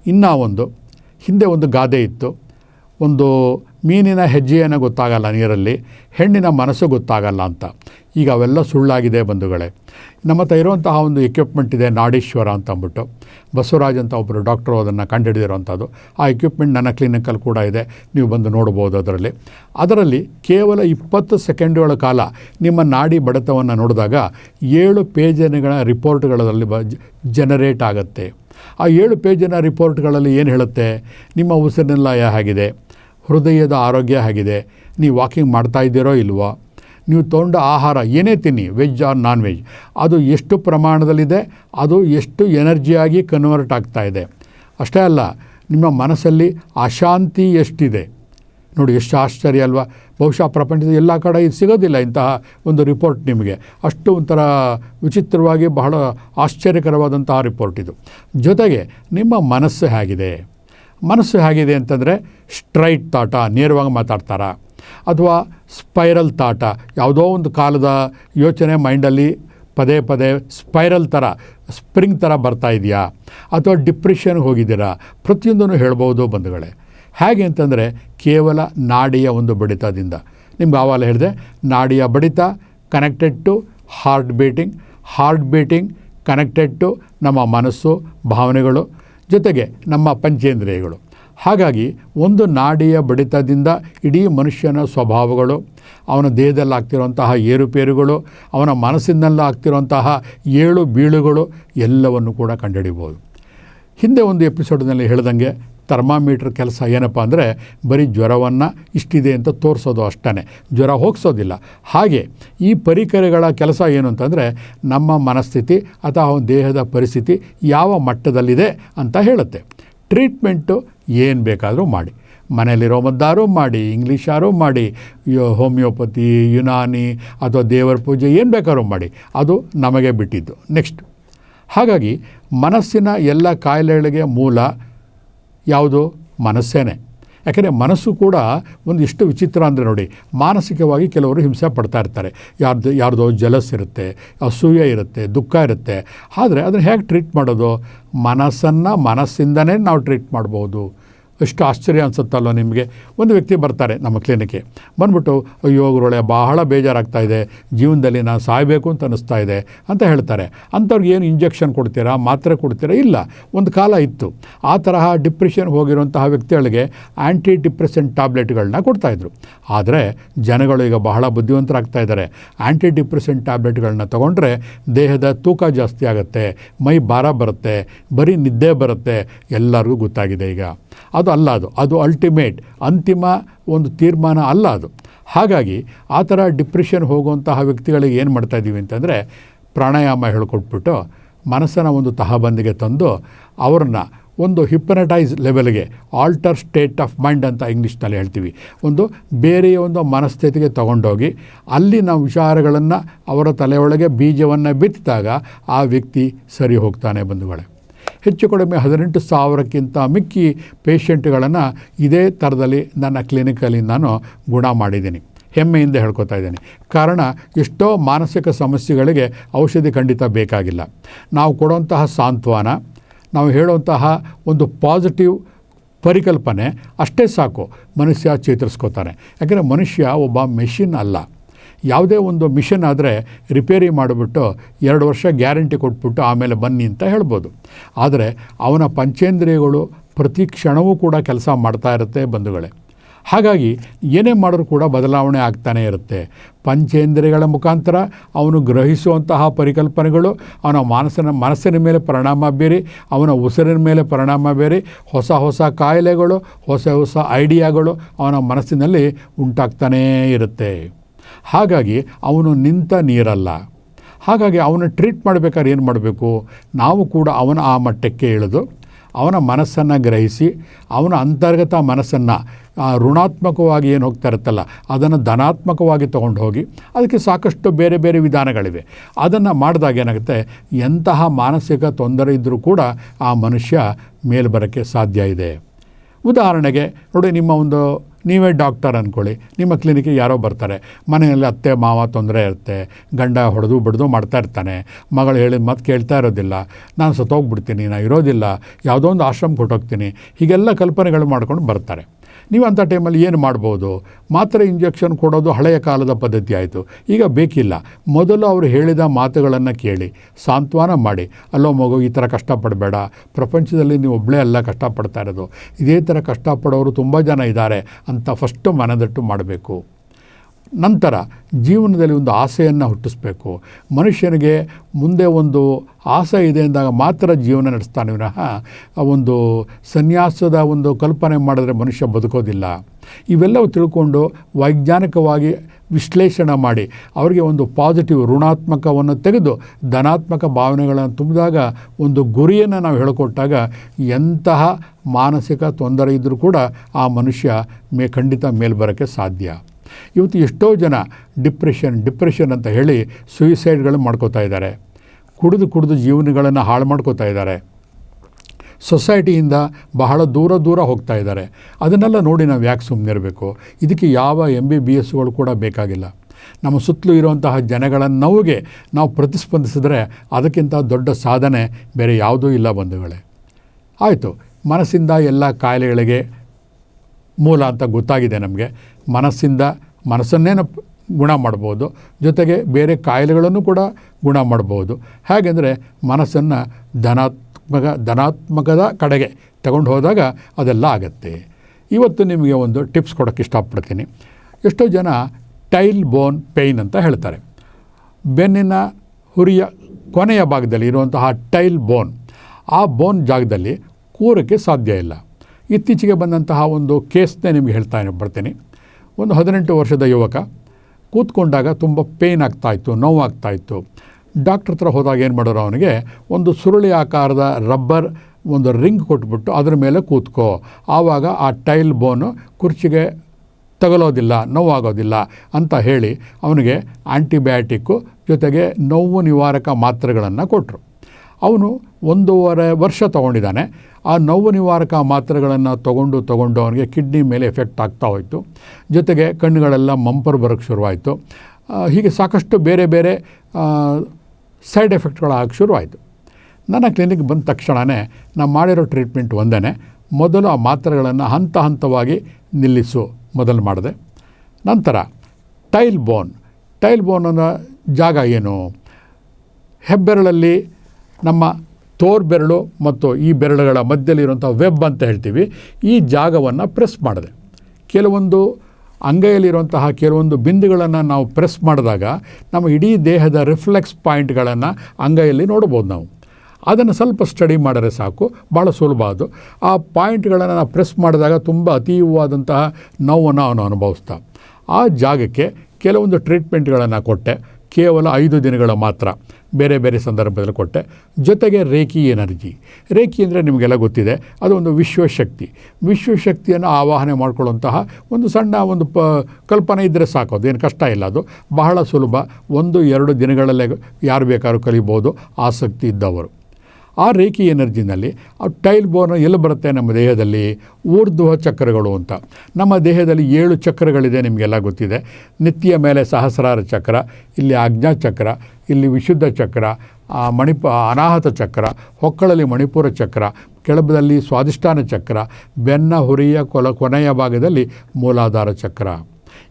[SPEAKER 1] ಇನ್ನೂ ಒಂದು, ಹಿಂದೆ ಒಂದು ಗಾದೆ ಇತ್ತು. ಒಂದು ಮೀನಿನ ಹೆಜ್ಜೆಯನ್ನು ಗೊತ್ತಾಗಲ್ಲ ನೀರಲ್ಲಿ, ಹೆಣ್ಣಿನ ಮನಸ್ಸು ಗೊತ್ತಾಗಲ್ಲ ಅಂತ. ಈಗ ಅವೆಲ್ಲ ಸುಳ್ಳಾಗಿದೆ ಬಂಧುಗಳೇ. ನಮ್ಮ ಹತ್ರ ಇರುವಂತಹ ಒಂದು ಎಕ್ವಿಪ್ಮೆಂಟ್ ಇದೆ, ನಾಡೀಶ್ವರ ಅಂತ ಅಂದ್ಬಿಟ್ಟು. ಬಸವರಾಜ್ ಅಂತ ಒಬ್ಬರು ಡಾಕ್ಟ್ರು ಅದನ್ನು ಕಂಡುಹಿಡಿದಿರೋವಂಥದ್ದು ಆ ಎಕ್ವಿಪ್ಮೆಂಟ್ ನನ್ನ ಕ್ಲಿನಿಕಲ್ಲಿ ಕೂಡ ಇದೆ. ನೀವು ಬಂದು ನೋಡ್ಬೋದು ಅದರಲ್ಲಿ. ಅದರಲ್ಲಿ ಕೇವಲ ಇಪ್ಪತ್ತು ಸೆಕೆಂಡುಗಳ ಕಾಲ ನಿಮ್ಮ ನಾಡಿ ಬಡತವನ್ನು ನೋಡಿದಾಗ ಏಳು ಪೇಜನ್ಗಳ ರಿಪೋರ್ಟ್ಗಳಲ್ಲಿ ಬ ಜನರೇಟ್ ಆಗುತ್ತೆ. ಆ ಏಳು ಪೇಜಿನ ರಿಪೋರ್ಟ್ಗಳಲ್ಲಿ ಏನು ಹೇಳುತ್ತೆ? ನಿಮ್ಮ ಉಸಿರಿನೆಲ್ಲ ಹೇಗಿದೆ ಹೃದಯದ ಆರೋಗ್ಯ ಆಗಿದೆ. ನೀವು ವಾಕಿಂಗ್ ಮಾಡ್ತಾ ಇದ್ದೀರೋ ಇಲ್ವೋ? ನೀವು ತೊಗೊಂಡ ಆಹಾರ ಏನೇ ತಿನ್ನಿ, ವೆಜ್ ಆರ್ ನಾನ್ ವೆಜ್ ಅದು ಎಷ್ಟು ಪ್ರಮಾಣದಲ್ಲಿದೆ, ಅದು ಎಷ್ಟು ಎನರ್ಜಿಯಾಗಿ ಕನ್ವರ್ಟ್ ಆಗ್ತಾ ಇದೆ. ಅಷ್ಟೇ ಅಲ್ಲ, ನಿಮ್ಮ ಮನಸ್ಸಲ್ಲಿ ಅಶಾಂತಿ ಎಷ್ಟಿದೆ. ನೋಡಿ, ಎಷ್ಟು ಆಶ್ಚರ್ಯ ಅಲ್ವಾ? ಬಹುಶಃ ಪ್ರಪಂಚದ ಎಲ್ಲ ಕಡೆ ಇದು ಸಿಗೋದಿಲ್ಲ ಇಂತಹ ಒಂದು ರಿಪೋರ್ಟ್ ನಿಮಗೆ. ಅಷ್ಟು ಒಂಥರ ವಿಚಿತ್ರವಾಗಿ ಬಹಳ ಆಶ್ಚರ್ಯಕರವಾದಂತಹ ರಿಪೋರ್ಟ್ ಇದು. ಜೊತೆಗೆ ನಿಮ್ಮ ಮನಸ್ಸು ಹೇಗಿದೆ? ಮನಸ್ಸು ಹೇಗಿದೆ ಅಂತಂದರೆ, ಸ್ಟ್ರೈಟ್ ತಾಟ ನೇರವಾಗಿ ಮಾತಾಡ್ತಾರಾ? ಅಥವಾ ಸ್ಪೈರಲ್ ತಾಟ, ಯಾವುದೋ ಒಂದು ಕಾಲದ ಯೋಚನೆ ಮೈಂಡಲ್ಲಿ ಪದೇ ಪದೇ ಸ್ಪೈರಲ್ ಥರ ಸ್ಪ್ರಿಂಗ್ ಥರ ಬರ್ತಾ ಇದೆಯಾ? ಅಥವಾ ಡಿಪ್ರೆಷನ್ಗೆ ಹೋಗಿದ್ದೀರಾ? ಪ್ರತಿಯೊಂದನ್ನು ಹೇಳ್ಬೋದು ಬಂಧುಗಳೇ. ಹೇಗೆ ಅಂತಂದರೆ ಕೇವಲ ನಾಡಿಯ ಒಂದು ಬಡಿತದಿಂದ. ನಿಮ್ಗೆ ಆವಾಲ ಹೇಳಿದೆ, ನಾಡಿಯ ಬಡಿತ connected to heart beating heart beating connected to ನಮ್ಮ ಮನಸ್ಸು, ಭಾವನೆಗಳು, ಜೊತೆಗೆ ನಮ್ಮ ಪಂಚೇಂದ್ರಿಯಗಳು. ಹಾಗಾಗಿ ಒಂದು ನಾಡಿಯ ಬಡಿತದಿಂದ ಇಡೀ ಮನುಷ್ಯನ ಸ್ವಭಾವಗಳು, ಅವನ ದೇಹದಲ್ಲಿ ಆಗ್ತಿರುವಂತಹ ಏರುಪೇರುಗಳು, ಅವನ ಮನಸ್ಸಿನಲ್ಲಿ ಆಗ್ತಿರುವಂತಹ ಏಳು ಬೀಳುಗಳು ಎಲ್ಲವನ್ನು ಕೂಡ ಕಂಡುಹಿಡಿಬೋದು ಹಿಂದೆ ಒಂದು ಎಪಿಸೋಡ್ನಲ್ಲಿ ಹೇಳ್ದಂಗೆ ಥರ್ಮಾಮೀಟ್ರ್ ಕೆಲಸ ಏನಪ್ಪ ಅಂದರೆ ಬರೀ ಜ್ವರವನ್ನು ಇಷ್ಟಿದೆ ಅಂತ ತೋರಿಸೋದು ಅಷ್ಟೇ ಜ್ವರ ಹೋಗಿಸೋದಿಲ್ಲ. ಹಾಗೆ ಈ ಪರಿಕರಗಳ ಕೆಲಸ ಏನು ಅಂತಂದರೆ ನಮ್ಮ ಮನಸ್ಥಿತಿ ಅಥವಾ ದೇಹದ ಪರಿಸ್ಥಿತಿ ಯಾವ ಮಟ್ಟದಲ್ಲಿದೆ ಅಂತ ಹೇಳುತ್ತೆ. ಟ್ರೀಟ್ಮೆಂಟು ಏನು ಬೇಕಾದರೂ ಮಾಡಿ. ಮನೆಯಲ್ಲಿರೋ ಮದ್ದಾರು ಮಾಡಿ, ಇಂಗ್ಲೀಷಾರು ಮಾಡಿ ಹೋಮಿಯೋಪತಿ, ಯುನಾನಿ ಅಥವಾ ದೇವರ ಪೂಜೆ ಏನು ಬೇಕಾದ್ರೂ ಮಾಡಿ. ಅದು ನಮಗೆ ಬಿಟ್ಟಿದ್ದು. ನೆಕ್ಸ್ಟ್. ಹಾಗಾಗಿ ಮನಸ್ಸಿನ ಎಲ್ಲ ಕಾಯಿಲೆಗಳಿಗೆ ಮೂಲ ಯಾವುದು? ಮನಸ್ಸೇನೆ. ಯಾಕೆಂದರೆ ಮನಸ್ಸು ಕೂಡ ಒಂದು ಎಷ್ಟು ವಿಚಿತ್ರ ಅಂದರೆ ನೋಡಿ, ಮಾನಸಿಕವಾಗಿ ಕೆಲವರು ಹಿಂಸೆ ಪಡ್ತಾ ಇರ್ತಾರೆ. ಯಾರ್ದು, ಯಾರ್ದೋ ಜಲಸ್ ಇರುತ್ತೆ, ಅಸೂಯೆ ಇರುತ್ತೆ, ದುಃಖ ಇರುತ್ತೆ. ಆದರೆ ಅದನ್ನು ಹೇಗೆ ಟ್ರೀಟ್ ಮಾಡೋದು? ಮನಸ್ಸನ್ನು ಮನಸ್ಸಿಂದನೇ ನಾವು ಟ್ರೀಟ್ ಮಾಡ್ಬೋದು. ಎಷ್ಟು ಆಶ್ಚರ್ಯ ಅನಿಸುತ್ತಲ್ವ ನಿಮಗೆ. ಒಂದು ವ್ಯಕ್ತಿ ಬರ್ತಾರೆ ನಮ್ಮ ಕ್ಲಿನಿಕ್ಗೆ ಬಂದ್ಬಿಟ್ಟು, ಅಯ್ಯೋ ಗುರುಳೆ ಬಹಳ ಬೇಜಾರಾಗ್ತಾ ಇದೆ. ಜೀವನದಲ್ಲಿ ನಾನು ಸಾಯಬೇಕು ಅಂತ ಅನ್ನಿಸ್ತಾ ಇದೆ ಅಂತ ಹೇಳ್ತಾರೆ. ಅಂಥವ್ರಿಗೆ ಏನು ಇಂಜೆಕ್ಷನ್ ಕೊಡ್ತೀರಾ? ಮಾತ್ರೆ ಕೊಡ್ತೀರಾ? ಇಲ್ಲ. ಒಂದು ಕಾಲ ಇತ್ತು. ಆ ತರಹ ಡಿಪ್ರೆಷನ್ ಹೋಗಿರುವಂತಹ ವ್ಯಕ್ತಿಗಳಿಗೆ ಆ್ಯಂಟಿ ಡಿಪ್ರೆಸೆಂಟ್ ಟ್ಯಾಬ್ಲೆಟ್ಗಳನ್ನ ಕೊಡ್ತಾಯಿದ್ರು ಆದರೆ, ಜನಗಳು ಈಗ ಬಹಳ ಬುದ್ಧಿವಂತರಾಗ್ತಾ ಇದ್ದಾರೆ. ಆ್ಯಂಟಿ ಡಿಪ್ರೆಸೆಂಟ್ ಟ್ಯಾಬ್ಲೆಟ್ಗಳನ್ನ ತೊಗೊಂಡ್ರೆ ದೇಹದ ತೂಕ ಜಾಸ್ತಿ ಆಗುತ್ತೆ. ಮೈ ಭಾರ ಬರುತ್ತೆ. ಬರೀ ನಿದ್ದೆ ಬರುತ್ತೆ. ಎಲ್ಲರಿಗೂ ಗೊತ್ತಾಗಿದೆ ಈಗ. ಅದು ಅಲ್ಲ ಅದು. ಅದು ಅಲ್ಟಿಮೇಟ್ ಅಂತಿಮ ಒಂದು ತೀರ್ಮಾನ ಅಲ್ಲ ಅದು. ಹಾಗಾಗಿ ಆ ಥರ ಡಿಪ್ರೆಷನ್ ಹೋಗುವಂತಹ ವ್ಯಕ್ತಿಗಳಿಗೆ ಏನು ಮಾಡ್ತಾ ಇದ್ದೀವಿ ಅಂತಂದರೆ ಪ್ರಾಣಾಯಾಮ ಹೇಳ್ಕೊಟ್ಬಿಟ್ಟು ಮನಸ್ಸನ್ನು ಒಂದು ತಹಬಂದಿಗೆ ತಂದು ಅವ್ರನ್ನ ಒಂದು ಹಿಪ್ನಟೈಸ್ ಲೆವೆಲ್ಗೆ ಆಲ್ಟರ್ ಸ್ಟೇಟ್ ಆಫ್ ಮೈಂಡ್ ಅಂತ ಇಂಗ್ಲೀಷ್ನಲ್ಲಿ ಹೇಳ್ತೀವಿ. ಒಂದು ಬೇರೆಯ ಒಂದು ಮನಸ್ಥಿತಿಗೆ ತಗೊಂಡೋಗಿ ಅಲ್ಲಿ ನಾವು ವಿಚಾರಗಳನ್ನು ಅವರ ತಲೆಯೊಳಗೆ ಬೀಜವನ್ನು ಬಿತ್ತಿದಾಗ ಆ ವ್ಯಕ್ತಿ ಸರಿ ಹೋಗ್ತಾನೆ ಬಂಧುಗಳೇ. ಹೆಚ್ಚು ಕಡಿಮೆ ಹದಿನೆಂಟು ಸಾವಿರಕ್ಕಿಂತ ಮಿಕ್ಕಿ ಪೇಷಂಟ್ಗಳನ್ನು ಇದೇ ಥರದಲ್ಲಿ ನನ್ನ ಕ್ಲಿನಿಕಲ್ಲಿ ನಾನು ಗುಣ ಮಾಡಿದ್ದೀನಿ. ಹೆಮ್ಮೆಯಿಂದ ಹೇಳ್ಕೊತಾ ಇದ್ದೀನಿ. ಕಾರಣ, ಎಷ್ಟೋ ಮಾನಸಿಕ ಸಮಸ್ಯೆಗಳಿಗೆ ಔಷಧಿ ಖಂಡಿತ ಬೇಕಾಗಿಲ್ಲ. ನಾವು ಕೊಡುವಂತಹ ಸಾಂತ್ವನ, ನಾವು ಹೇಳುವಂತಹ ಒಂದು ಪಾಸಿಟಿವ್ ಪರಿಕಲ್ಪನೆ ಅಷ್ಟೇ ಸಾಕು. ಮನುಷ್ಯ ಚೇತರಿಸ್ಕೋತಾನೆ. ಯಾಕೆಂದರೆ ಮನುಷ್ಯ ಒಬ್ಬ ಮೆಷಿನ್ ಅಲ್ಲ. ಯಾವುದೇ ಒಂದು ಮಿಷನ್ ಆದರೆ ರಿಪೇರಿ ಮಾಡಿಬಿಟ್ಟು ಎರಡು ವರ್ಷ ಗ್ಯಾರಂಟಿ ಕೊಟ್ಬಿಟ್ಟು ಆಮೇಲೆ ಬನ್ನಿ ಅಂತ ಹೇಳ್ಬೋದು. ಆದರೆ ಅವನ ಪಂಚೇಂದ್ರಿಯಗಳು ಪ್ರತಿ ಕ್ಷಣವೂ ಕೂಡ ಕೆಲಸ ಮಾಡ್ತಾ ಇರುತ್ತೆ ಬಂಧುಗಳೇ. ಹಾಗಾಗಿ ಏನೇ ಮಾಡಿದ್ರೂ ಕೂಡ ಬದಲಾವಣೆ ಆಗ್ತಾನೇ ಇರುತ್ತೆ. ಪಂಚೇಂದ್ರಿಯಗಳ ಮುಖಾಂತರ ಅವನು ಗ್ರಹಿಸುವಂತಹ ಪರಿಕಲ್ಪನೆಗಳು, ಅವನ ಮಾನಸನ ಮನಸ್ಸಿನ ಮೇಲೆ ಪರಿಣಾಮ ಬೀರಿ, ಅವನ ಉಸಿರಿನ ಮೇಲೆ ಪರಿಣಾಮ ಬೀರಿ, ಹೊಸ ಹೊಸ ಕಾಯಿಲೆಗಳು, ಹೊಸ ಹೊಸ ಐಡಿಯಾಗಳು ಅವನ ಮನಸ್ಸಿನಲ್ಲಿ ಉಂಟಾಗ್ತಾನೇ ಇರುತ್ತೆ. ಹಾಗಾಗಿ ಅವನು ನಿಂತ ನೀರಲ್ಲ. ಹಾಗಾಗಿ ಅವನ ಟ್ರೀಟ್ ಮಾಡಬೇಕಾದ್ರೆ ಏನು ಮಾಡಬೇಕು? ನಾವು ಕೂಡ ಅವನ ಆ ಮಟ್ಟಕ್ಕೆ ಇಳಿದು ಅವನ ಮನಸ್ಸನ್ನು ಗ್ರಹಿಸಿ ಅವನ ಅಂತರ್ಗತ ಮನಸ್ಸನ್ನು ಋಣಾತ್ಮಕವಾಗಿ ಏನು ಹೋಗ್ತಾ ಇರುತ್ತಲ್ಲ, ಅದನ್ನು ಧನಾತ್ಮಕವಾಗಿ ತೊಗೊಂಡು ಹೋಗಿ ಅದಕ್ಕೆ ಸಾಕಷ್ಟು ಬೇರೆ ಬೇರೆ ವಿಧಾನಗಳಿವೆ. ಅದನ್ನು ಮಾಡಿದಾಗ ಏನಾಗುತ್ತೆ? ಎಂತಹ ಮಾನಸಿಕ ತೊಂದರೆ ಇದ್ದರೂ ಕೂಡ ಆ ಮನುಷ್ಯ ಮೇಲೆ ಬರೋಕ್ಕೆ ಸಾಧ್ಯ ಇದೆ. ಉದಾಹರಣೆಗೆ, ನೋಡಿ ನಿಮ್ಮ ಒಂದು ನೀವೇ ಡಾಕ್ಟರ್ ಅಂದ್ಕೊಳ್ಳಿ ನಿಮ್ಮ ಕ್ಲಿನಿಕ್ಗೆ ಯಾರೋ ಬರ್ತಾರೆ. ಮನೆಯಲ್ಲಿ ಅತ್ತೆ, ಮಾವ ತೊಂದರೆ ಇರುತ್ತೆ. ಗಂಡ ಹೊಡೆದು ಬಡ್ದು ಮಾಡ್ತಾ ಇರ್ತಾನೆ. ಮಗಳು ಹೇಳಿದ ಮಾತು ಕೇಳ್ತಾ ಇರೋದಿಲ್ಲ. ನಾನು ಸತ್ತೋಗ್ಬಿಡ್ತೀನಿ ನಾನು ಇರೋದಿಲ್ಲ. ಯಾವುದೋ ಒಂದು ಆಶ್ರಮಕ್ಕೆ ಹೊಟ್ಟೋಗ್ತೀನಿ ಹೀಗೆಲ್ಲ ಕಲ್ಪನೆಗಳು ಮಾಡ್ಕೊಂಡು ಬರ್ತಾರೆ. ನೀವು ಅಂಥ ಟೈಮಲ್ಲಿ ಏನು ಮಾಡ್ಬೋದು? ಮಾತ್ರೆ ಇಂಜೆಕ್ಷನ್ ಕೊಡೋದು ಹಳೆಯ ಕಾಲದ ಪದ್ಧತಿ ಆಯಿತು. ಈಗ ಬೇಕಿಲ್ಲ. ಮೊದಲು ಅವರು ಹೇಳಿದ ಮಾತುಗಳನ್ನು ಕೇಳಿ, ಸಾಂತ್ವನ ಮಾಡಿ. ಅಲ್ಲೋ ಮಗು, ಈ ಥರ ಕಷ್ಟಪಡಬೇಡ. ಪ್ರಪಂಚದಲ್ಲಿ ನೀವು ಒಬ್ಬಳೇ ಅಲ್ಲ ಕಷ್ಟಪಡ್ತಾ ಇರೋದು. ಇದೇ ಥರ ಕಷ್ಟಪಡೋರು ತುಂಬ ಜನ ಇದ್ದಾರೆ ಅಂತ ಫಸ್ಟು ಮನದಟ್ಟು ಮಾಡಬೇಕು. ನಂತರ ಜೀವನದಲ್ಲಿ ಒಂದು ಆಸೆಯನ್ನು ಹುಟ್ಟಿಸ್ಬೇಕು. ಮನುಷ್ಯನಿಗೆ ಮುಂದೆ ಒಂದು ಆಸೆ ಇದೆ ಅಂದಾಗ ಮಾತ್ರ ಜೀವನ ನಡೆಸ್ತಾನೆ ವಿನಃ ಒಂದು ಸನ್ಯಾಸದ ಒಂದು ಕಲ್ಪನೆ ಮಾಡಿದ್ರೆ ಮನುಷ್ಯ ಬದುಕೋದಿಲ್ಲ. ಇವೆಲ್ಲವೂ ತಿಳ್ಕೊಂಡು ವೈಜ್ಞಾನಿಕವಾಗಿ ವಿಶ್ಲೇಷಣೆ ಮಾಡಿ ಅವರಿಗೆ ಒಂದು ಪಾಸಿಟಿವ್ ಋಣಾತ್ಮಕವನ್ನು ತೆಗೆದು ಧನಾತ್ಮಕ ಭಾವನೆಗಳನ್ನು ತುಂಬಿದಾಗ ಒಂದು ಗುರಿಯನ್ನು ನಾವು ಹೇಳಿಕೊಟ್ಟಾಗ ಎಂತಹ ಮಾನಸಿಕ ತೊಂದರೆ ಇದ್ದರೂ ಕೂಡ ಆ ಮನುಷ್ಯ ಮೇ ಖಂಡಿತ ಮೇಲೆ ಬರೋಕ್ಕೆ ಸಾಧ್ಯ. ಇವತ್ತು ಎಷ್ಟೋ ಜನ ಡಿಪ್ರೆಷನ್ ಡಿಪ್ರೆಷನ್ ಅಂತ ಹೇಳಿ ಸುಯಿಸೈಡ್ಗಳು ಮಾಡ್ಕೋತಾ ಇದ್ದಾರೆ. ಕುಡಿದು ಕುಡಿದು ಜೀವನಗಳನ್ನು ಹಾಳು ಮಾಡ್ಕೋತಾ ಇದ್ದಾರೆ. ಸೊಸೈಟಿಯಿಂದ ಬಹಳ ದೂರ ದೂರ ಹೋಗ್ತಾ ಇದ್ದಾರೆ. ಅದನ್ನೆಲ್ಲ ನೋಡಿ ನಾವು ಯಾಕೆ ಸುಮ್ಮನಿರಬೇಕು ಇದಕ್ಕೆ ಯಾವ ಎಂ ಬಿ ಬಿ ಎಸ್ಗಳು ಕೂಡ ಬೇಕಾಗಿಲ್ಲ. ನಮ್ಮ ಸುತ್ತಲೂ ಇರುವಂತಹ ಜನಗಳ ನೋವಿಗೆ ನಾವು ಪ್ರತಿಸ್ಪಂದಿಸಿದ್ರೆ ಅದಕ್ಕಿಂತ ದೊಡ್ಡ ಸಾಧನೆ ಬೇರೆ ಯಾವುದೂ ಇಲ್ಲ ಬಂಧುಗಳೇ. ಆಯಿತು, ಮನಸ್ಸಿಂದ ಎಲ್ಲ ಕಾಯಿಲೆಗಳಿಗೆ ಮೂಲ ಅಂತ ಗೊತ್ತಾಗಿದೆ ನಮಗೆ. ಮನಸ್ಸಿಂದ ಮನಸ್ಸನ್ನೇ ನಾವು ಗುಣ ಮಾಡ್ಬೋದು. ಜೊತೆಗೆ ಬೇರೆ ಕಾಯಿಲೆಗಳನ್ನು ಕೂಡ ಗುಣ ಮಾಡ್ಬೋದು. ಹೇಗೆಂದರೆ ಮನಸ್ಸನ್ನು ಧನಾತ್ಮಕ, ಧನಾತ್ಮಕದ ಕಡೆಗೆ ತಗೊಂಡು ಹೋದಾಗ ಅದೆಲ್ಲ ಆಗುತ್ತೆ. ಇವತ್ತು ನಿಮಗೆ ಒಂದು ಟಿಪ್ಸ್ ಕೊಡೋಕ್ಕೆ ಇಷ್ಟಪಡ್ತೀನಿ. ಎಷ್ಟೋ ಜನ ಟೈಲ್ ಬೋನ್ ಪೇಯ್ನ್ ಅಂತ ಹೇಳ್ತಾರೆ. ಬೆನ್ನಿನ ಹುರಿಯ ಕೊನೆಯ ಭಾಗದಲ್ಲಿ ಇರುವಂತಹ ಟೈಲ್ ಬೋನ್, ಆ ಬೋನ್ ಜಾಗದಲ್ಲಿ ಕೂರಕ್ಕೆ ಸಾಧ್ಯ ಇಲ್ಲ. ಇತ್ತೀಚೆಗೆ ಬಂದಂತಹ ಒಂದು ಕೇಸ್ನೇ ನಿಮಗೆ ಹೇಳ್ತಾ ಬರ್ತೀನಿ. ಒಂದು ಹದಿನೆಂಟು ವರ್ಷದ ಯುವಕ ಕೂತ್ಕೊಂಡಾಗ ತುಂಬ ಪೇಯ್ನ್ ಆಗ್ತಾಯಿತ್ತು ನೋವಾಗ್ತಾಯಿತ್ತು ಡಾಕ್ಟ್ರ್ ಹತ್ರ ಹೋದಾಗ ಏನು ಮಾಡೋರು ಅವನಿಗೆ, ಒಂದು ಸುರುಳಿ ಆಕಾರದ ರಬ್ಬರ್ ಒಂದು ರಿಂಗ್ ಕೊಟ್ಬಿಟ್ಟು ಅದರ ಮೇಲೆ ಕೂತ್ಕೋ. ಆವಾಗ ಆ ಟೈಲ್ ಬೋನು ಕುರ್ಚಿಗೆ ತಗಲೋದಿಲ್ಲ, ನೋವಾಗೋದಿಲ್ಲ ಅಂತ ಹೇಳಿ ಅವನಿಗೆ ಆ್ಯಂಟಿಬಯಾಟಿಕ್ಕು ಜೊತೆಗೆ ನೋವು ನಿವಾರಕ ಮಾತ್ರೆಗಳನ್ನು ಕೊಟ್ಟರು ಅವನು ಒಂದೂವರೆ ವರ್ಷ ತೊಗೊಂಡಿದ್ದಾನೆ. ಆ ನೋವು ನಿವಾರಕ ಮಾತ್ರೆಗಳನ್ನು ತೊಗೊಂಡು ತೊಗೊಂಡು ಅವನಿಗೆ ಕಿಡ್ನಿ ಮೇಲೆ ಎಫೆಕ್ಟ್ ಆಗ್ತಾ ಹೋಯಿತು. ಜೊತೆಗೆ ಕಣ್ಣುಗಳೆಲ್ಲ ಮಂಪರ್ ಬರೋಕ್ಕೆ ಶುರುವಾಯಿತು. ಹೀಗೆ ಸಾಕಷ್ಟು ಬೇರೆ ಬೇರೆ ಸೈಡ್ ಎಫೆಕ್ಟ್ಗಳಾಗಕ್ಕೆ ಶುರುವಾಯಿತು. ನನ್ನ ಕ್ಲಿನಿಕ್ ಬಂದ ತಕ್ಷಣವೇ ನಾನು ಮಾಡಿರೋ ಟ್ರೀಟ್ಮೆಂಟ್ ಒಂದೇ ಮೊದಲು ಆ ಮಾತ್ರೆಗಳನ್ನು ಹಂತ ಹಂತವಾಗಿ ನಿಲ್ಲಿಸು ಮೊದಲು ಮಾಡಿದೆ. ನಂತರ ಟೈಲ್ ಬೋನ್ ಟೈಲ್ ಬೋನ್ ಅನ್ನೋ ಜಾಗ ಏನು? ಹೆಬ್ಬೆರಳಲ್ಲಿ ನಮ್ಮ ತೋರ್ ಬೆರಳು ಮತ್ತು ಈ ಬೆರಳುಗಳ ಮಧ್ಯದಲ್ಲಿರುವಂಥ ವೆಬ್ ಅಂತ ಹೇಳ್ತೀವಿ, ಈ ಜಾಗವನ್ನು ಪ್ರೆಸ್ ಮಾಡಿದೆ. ಕೆಲವೊಂದು ಅಂಗೈಯಲ್ಲಿರುವಂತಹ ಕೆಲವೊಂದು ಬಿಂದುಗಳನ್ನು ನಾವು ಪ್ರೆಸ್ ಮಾಡಿದಾಗ ನಮ್ಮ ಇಡೀ ದೇಹದ ರಿಫ್ಲೆಕ್ಸ್ ಪಾಯಿಂಟ್ಗಳನ್ನು ಅಂಗೈಯಲ್ಲಿ ನೋಡ್ಬೋದು ನಾವು. ಅದನ್ನು ಸ್ವಲ್ಪ ಸ್ಟಡಿ ಮಾಡಿದ್ರೆ ಸಾಕು ಭಾಳ ಸುಲಭ ಅದು. ಆ ಪಾಯಿಂಟ್ಗಳನ್ನು ನಾವು ಪ್ರೆಸ್ ಮಾಡಿದಾಗ ತುಂಬ ಅತೀವವಾದಂತಹ ನೋವನ್ನು ಅವನು ಅನುಭವಿಸ್ತಾ ಆ ಜಾಗಕ್ಕೆ ಕೆಲವೊಂದು ಟ್ರೀಟ್ಮೆಂಟ್ಗಳನ್ನು ಕೊಟ್ಟೆ. ಕೇವಲ ಐದು ದಿನಗಳ ಮಾತ್ರ. ಬೇರೆ ಬೇರೆ ಸಂದರ್ಭದಲ್ಲಿ ಕೊಟ್ಟೆ. ಜೊತೆಗೆ ರೇಖಿ ಎನರ್ಜಿ. ರೇಖಿ ಅಂದರೆ ನಿಮಗೆಲ್ಲ ಗೊತ್ತಿದೆ, ಅದು ಒಂದು ವಿಶ್ವಶಕ್ತಿ. ವಿಶ್ವಶಕ್ತಿಯನ್ನು ಆವಾಹನೆ ಮಾಡಿಕೊಳ್ಳುವಂತಹ ಒಂದು ಸಣ್ಣ ಒಂದು ಪ, ಕಲ್ಪನೆ ಇದ್ದರೆ ಸಾಕು ಅದೇನು ಕಷ್ಟ ಇಲ್ಲ ಅದು. ಬಹಳ ಸುಲಭ, ಒಂದು, ಎರಡು ದಿನಗಳಲ್ಲೇ ಯಾರು ಬೇಕಾದ್ರೂ ಕಲಿಬೋದು, ಆಸಕ್ತಿ ಇದ್ದವರು. ಆ ರೇಖಿ ಎನರ್ಜಿನಲ್ಲಿ ಆ ಟೈಲ್ ಬೋನ್ ಎಲ್ಲಿ ಬರುತ್ತೆ ನಮ್ಮ ದೇಹದಲ್ಲಿ? ಊರ್ಧ್ವ ಚಕ್ರಗಳು ಅಂತ. ನಮ್ಮ ದೇಹದಲ್ಲಿ ಏಳು ಚಕ್ರಗಳಿದೆ ನಿಮಗೆಲ್ಲ ಗೊತ್ತಿದೆ. ನಿತ್ಯ ಮೇಲೆ ಸಹಸ್ರಾರ ಚಕ್ರ, ಇಲ್ಲಿ ಆಜ್ಞಾ ಚಕ್ರ, ಇಲ್ಲಿ ವಿಶುದ್ಧ ಚಕ್ರ ಮಣಿಪ ಅನಾಹತ ಚಕ್ರ ಹೊಕ್ಕಳಲ್ಲಿ ಮಣಿಪುರ ಚಕ್ರ, ಕೆಳಬದಲ್ಲಿ ಸ್ವಾದಿಷ್ಠಾನ ಚಕ್ರ, ಬೆನ್ನ ಹುರಿಯ ಕೊಲ, ಕೊನೆಯ ಭಾಗದಲ್ಲಿ ಮೂಲಾಧಾರ ಚಕ್ರ.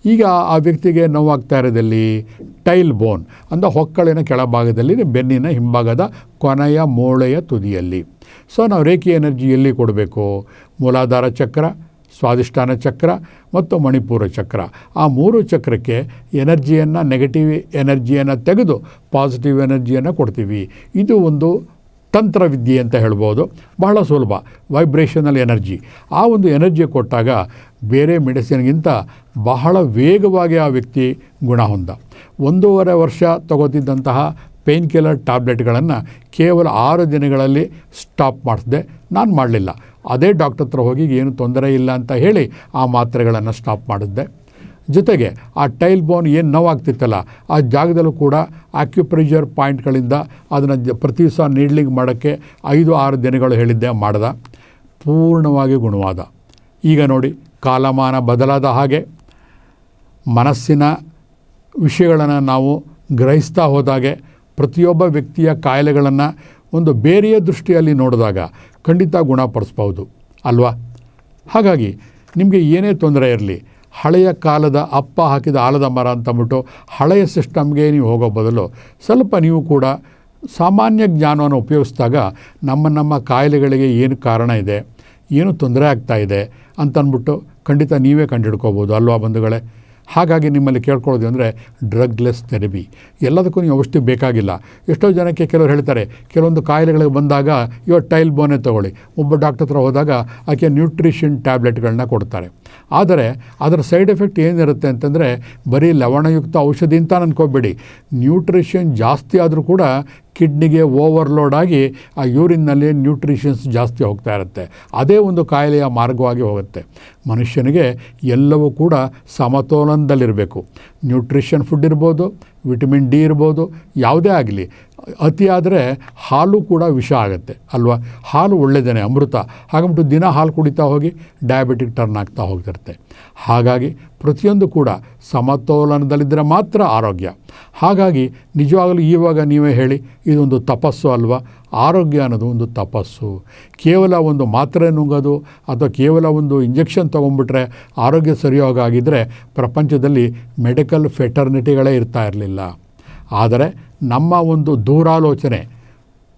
[SPEAKER 1] ಈಗ ಆ ವ್ಯಕ್ತಿಗೆ ನೋವಾಗ್ತಾ ಇರೋದಲ್ಲಿ ಟೈಲ್ ಬೋನ್ ಅಂದರೆ ಹೊಕ್ಕಳಿನ ಕೆಳಭಾಗದಲ್ಲಿ ಬೆನ್ನಿನ ಹಿಂಭಾಗದ ಕೊನೆಯ ಮೂಳೆಯ ತುದಿಯಲ್ಲಿ. ಸೊ ನಾವು ರೇಖಿ ಎನರ್ಜಿ ಎಲ್ಲಿ ಕೊಡಬೇಕು? ಮೂಲಾಧಾರ ಚಕ್ರ ಸ್ವಾದಿಷ್ಠಾನ ಚಕ್ರ ಮತ್ತು ಮಣಿಪುರ ಚಕ್ರ. ಆ ಮೂರು ಚಕ್ರಕ್ಕೆ ಎನರ್ಜಿಯನ್ನು ನೆಗೆಟಿವ್ ಎನರ್ಜಿಯನ್ನು ತೆಗೆದು ಪಾಸಿಟಿವ್ ಎನರ್ಜಿಯನ್ನು ಕೊಡ್ತೀವಿ. ಇದು ಒಂದು ತಂತ್ರವಿದ್ಯೆ ಅಂತ ಹೇಳ್ಬೋದು, ಬಹಳ ಸುಲಭ. ವೈಬ್ರೇಷನಲ್ ಎನರ್ಜಿ ಆ ಒಂದು ಎನರ್ಜಿ ಕೊಟ್ಟಾಗ ಬೇರೆ ಮೆಡಿಸಿನ್ಗಿಂತ ಬಹಳ ವೇಗವಾಗಿ ಆ ವ್ಯಕ್ತಿ ಗುಣ ಹೊಂದ. ಒಂದೂವರೆ ವರ್ಷ ತಗೋತಿದ್ದಂತಹ ಪೇನ್ ಕಿಲ್ಲರ್ ಟ್ಯಾಬ್ಲೆಟ್ಗಳನ್ನು ಕೇವಲ ಆರು ದಿನಗಳಲ್ಲಿ ಸ್ಟಾಪ್ ಮಾಡಿಸಿದೆ. ನಾನು ಮಾಡಲಿಲ್ಲ. ಅದೇ ಡಾಕ್ಟರ್ ಹತ್ರ ಹೋಗಿ, ಏನು ತೊಂದರೆ ಇಲ್ಲ ಅಂತ ಹೇಳಿ ಆ ಮಾತ್ರೆಗಳನ್ನು ಸ್ಟಾಪ್ ಮಾಡಿದ್ದೆ. ಜೊತೆಗೆ ಆ ಟೈಲ್ ಬೋನ್ ಏನು ನೋವಾಗ್ತಿತ್ತಲ್ಲ, ಆ ಜಾಗದಲ್ಲೂ ಕೂಡ ಆಕ್ಯುಪ್ರೆಷರ್ ಪಾಯಿಂಟ್ಗಳಿಂದ ಅದನ್ನು ಪ್ರತಿ ದಿವಸ ನೀಡ್ಲಿಂಗ್ ಮಾಡೋಕ್ಕೆ ಐದು, ಆರು ದಿನಗಳು ಹೇಳಿದ್ದೆ ಮಾಡ್ದ. ಪೂರ್ಣವಾಗಿ ಗುಣವಾದ. ಈಗ ನೋಡಿ, ಕಾಲಮಾನ ಬದಲಾದ ಹಾಗೆ ಮನಸ್ಸಿನ ವಿಷಯಗಳನ್ನು ನಾವು ಗ್ರಹಿಸ್ತಾ ಹೋದಾಗೆ ಪ್ರತಿಯೊಬ್ಬ ವ್ಯಕ್ತಿಯ ಕಾಯಿಲೆಗಳನ್ನು ಒಂದು ಬೇರೆಯ ದೃಷ್ಟಿಯಲ್ಲಿ ನೋಡಿದಾಗ ಖಂಡಿತ ಗುಣಪಡಿಸ್ಬೋದು ಅಲ್ವಾ? ಹಾಗಾಗಿ ನಿಮಗೆ ಏನೇ ತೊಂದರೆ ಇರಲಿ ಹಳೆಯ ಕಾಲದ ಅಪ್ಪ ಹಾಕಿದ ಆಲದ ಮರ ಅಂತಂದ್ಬಿಟ್ಟು ಹಳೆಯ ಸಿಸ್ಟಮ್ಗೆ ನೀವು ಹೋಗೋ ಬದಲು ಸ್ವಲ್ಪ ನೀವು ಕೂಡ ಸಾಮಾನ್ಯ ಜ್ಞಾನವನ್ನು ಉಪಯೋಗಿಸಿದಾಗ ನಮ್ಮ ನಮ್ಮ ಕಾಯಿಲೆಗಳಿಗೆ ಏನು ಕಾರಣ ಇದೆ, ಏನು ತೊಂದರೆ ಆಗ್ತಾ ಇದೆ ಅಂತಂದ್ಬಿಟ್ಟು ಖಂಡಿತ ನೀವೇ ಕಂಡುಹಿಡ್ಕೋಬೋದು, ಅಲ್ವಾ ಬಂಧುಗಳೇ? ಹಾಗಾಗಿ ನಿಮ್ಮಲ್ಲಿ ಕೇಳ್ಕೊಳ್ಳೋದು ಅಂದರೆ ಡ್ರಗ್ಲೆಸ್ ಥೆರಪಿ. ಎಲ್ಲದಕ್ಕೂ ನೀವು ಔಷಧಿ ಬೇಕಾಗಿಲ್ಲ. ಎಷ್ಟೋ ಜನಕ್ಕೆ ಕೆಲವರು ಹೇಳ್ತಾರೆ, ಕೆಲವೊಂದು ಕಾಯಿಲೆಗಳಿಗೆ ಬಂದಾಗ ಇವಾಗ ಟೈಲ್ ಬೋನೇ ತೊಗೊಳ್ಳಿ. ಒಬ್ಬ ಡಾಕ್ಟರ್ ಹತ್ರ ಹೋದಾಗ ಆಕೆ ನ್ಯೂಟ್ರಿಷನ್ ಟ್ಯಾಬ್ಲೆಟ್ಗಳನ್ನ ಕೊಡ್ತಾರೆ. ಆದರೆ ಅದರ ಸೈಡ್ ಎಫೆಕ್ಟ್ ಏನಿರುತ್ತೆ ಅಂತಂದರೆ ಬರೀ ಲವಣಯುಕ್ತ ಔಷಧಿ ಅಂತ ಅನ್ಕೋಬೇಡಿ. ನ್ಯೂಟ್ರಿಷನ್ ಜಾಸ್ತಿ ಆದರೂ ಕೂಡ ಕಿಡ್ನಿಗೆ ಓವರ್ಲೋಡ್ ಆಗಿ ಆ ಯೂರಿನ್ನಲ್ಲಿ ನ್ಯೂಟ್ರಿಷನ್ಸ್ ಜಾಸ್ತಿ ಹೋಗ್ತಾ ಇರುತ್ತೆ. ಅದೇ ಒಂದು ಕಾಯಿಲೆಯ ಮಾರ್ಗವಾಗಿ ಹೋಗುತ್ತೆ. ಮನುಷ್ಯನಿಗೆ ಎಲ್ಲವೂ ಕೂಡ ಸಮತೋಲನದಲ್ಲಿರಬೇಕು. ನ್ಯೂಟ್ರಿಷನ್ ಫುಡ್ ಇರ್ಬೋದು, ವಿಟಮಿನ್ ಡಿ ಇರ್ಬೋದು, ಯಾವುದೇ ಆಗಲಿ. ಅತಿಯಾದರೆ ಹಾಲು ಕೂಡ ವಿಷ ಆಗುತ್ತೆ, ಅಲ್ವಾ? ಹಾಲು ಒಳ್ಳೆಯದೇ ಅಮೃತ. ಹಾಗಂಬಿಟ್ಟು ದಿನ ಹಾಲು ಕುಡಿತಾ ಹೋಗಿ ಡಯಾಬಿಟಿಕ್ ಟರ್ನ್ ಆಗ್ತಾ ಹೋಗ್ತಿರುತ್ತೆ. ಹಾಗಾಗಿ ಪ್ರತಿಯೊಂದು ಕೂಡ ಸಮತೋಲನದಲ್ಲಿದ್ದರೆ ಮಾತ್ರ ಆರೋಗ್ಯ. ಹಾಗಾಗಿ ನಿಜವಾಗಲೂ ಇವಾಗ ನೀವೇ ಹೇಳಿ, ಇದೊಂದು ತಪಸ್ಸು ಅಲ್ವಾ? ಆರೋಗ್ಯ ಅನ್ನೋದು ಒಂದು ತಪಸ್ಸು. ಕೇವಲ ಒಂದು ಮಾತ್ರೆ ನುಂಗೋದು ಅಥವಾ ಕೇವಲ ಒಂದು ಇಂಜೆಕ್ಷನ್ ತೊಗೊಂಡ್ಬಿಟ್ರೆ ಆರೋಗ್ಯ ಸರಿಯೋಗಾಗಿದ್ದರೆ ಪ್ರಪಂಚದಲ್ಲಿ ಮೆಡಿಕಲ್ ಫೆಟರ್ನಿಟಿಗಳೇ ಇರ್ತಾ ಇರಲಿಲ್ಲ. ಆದರೆ ನಮ್ಮ ಒಂದು ದೂರಾಲೋಚನೆ.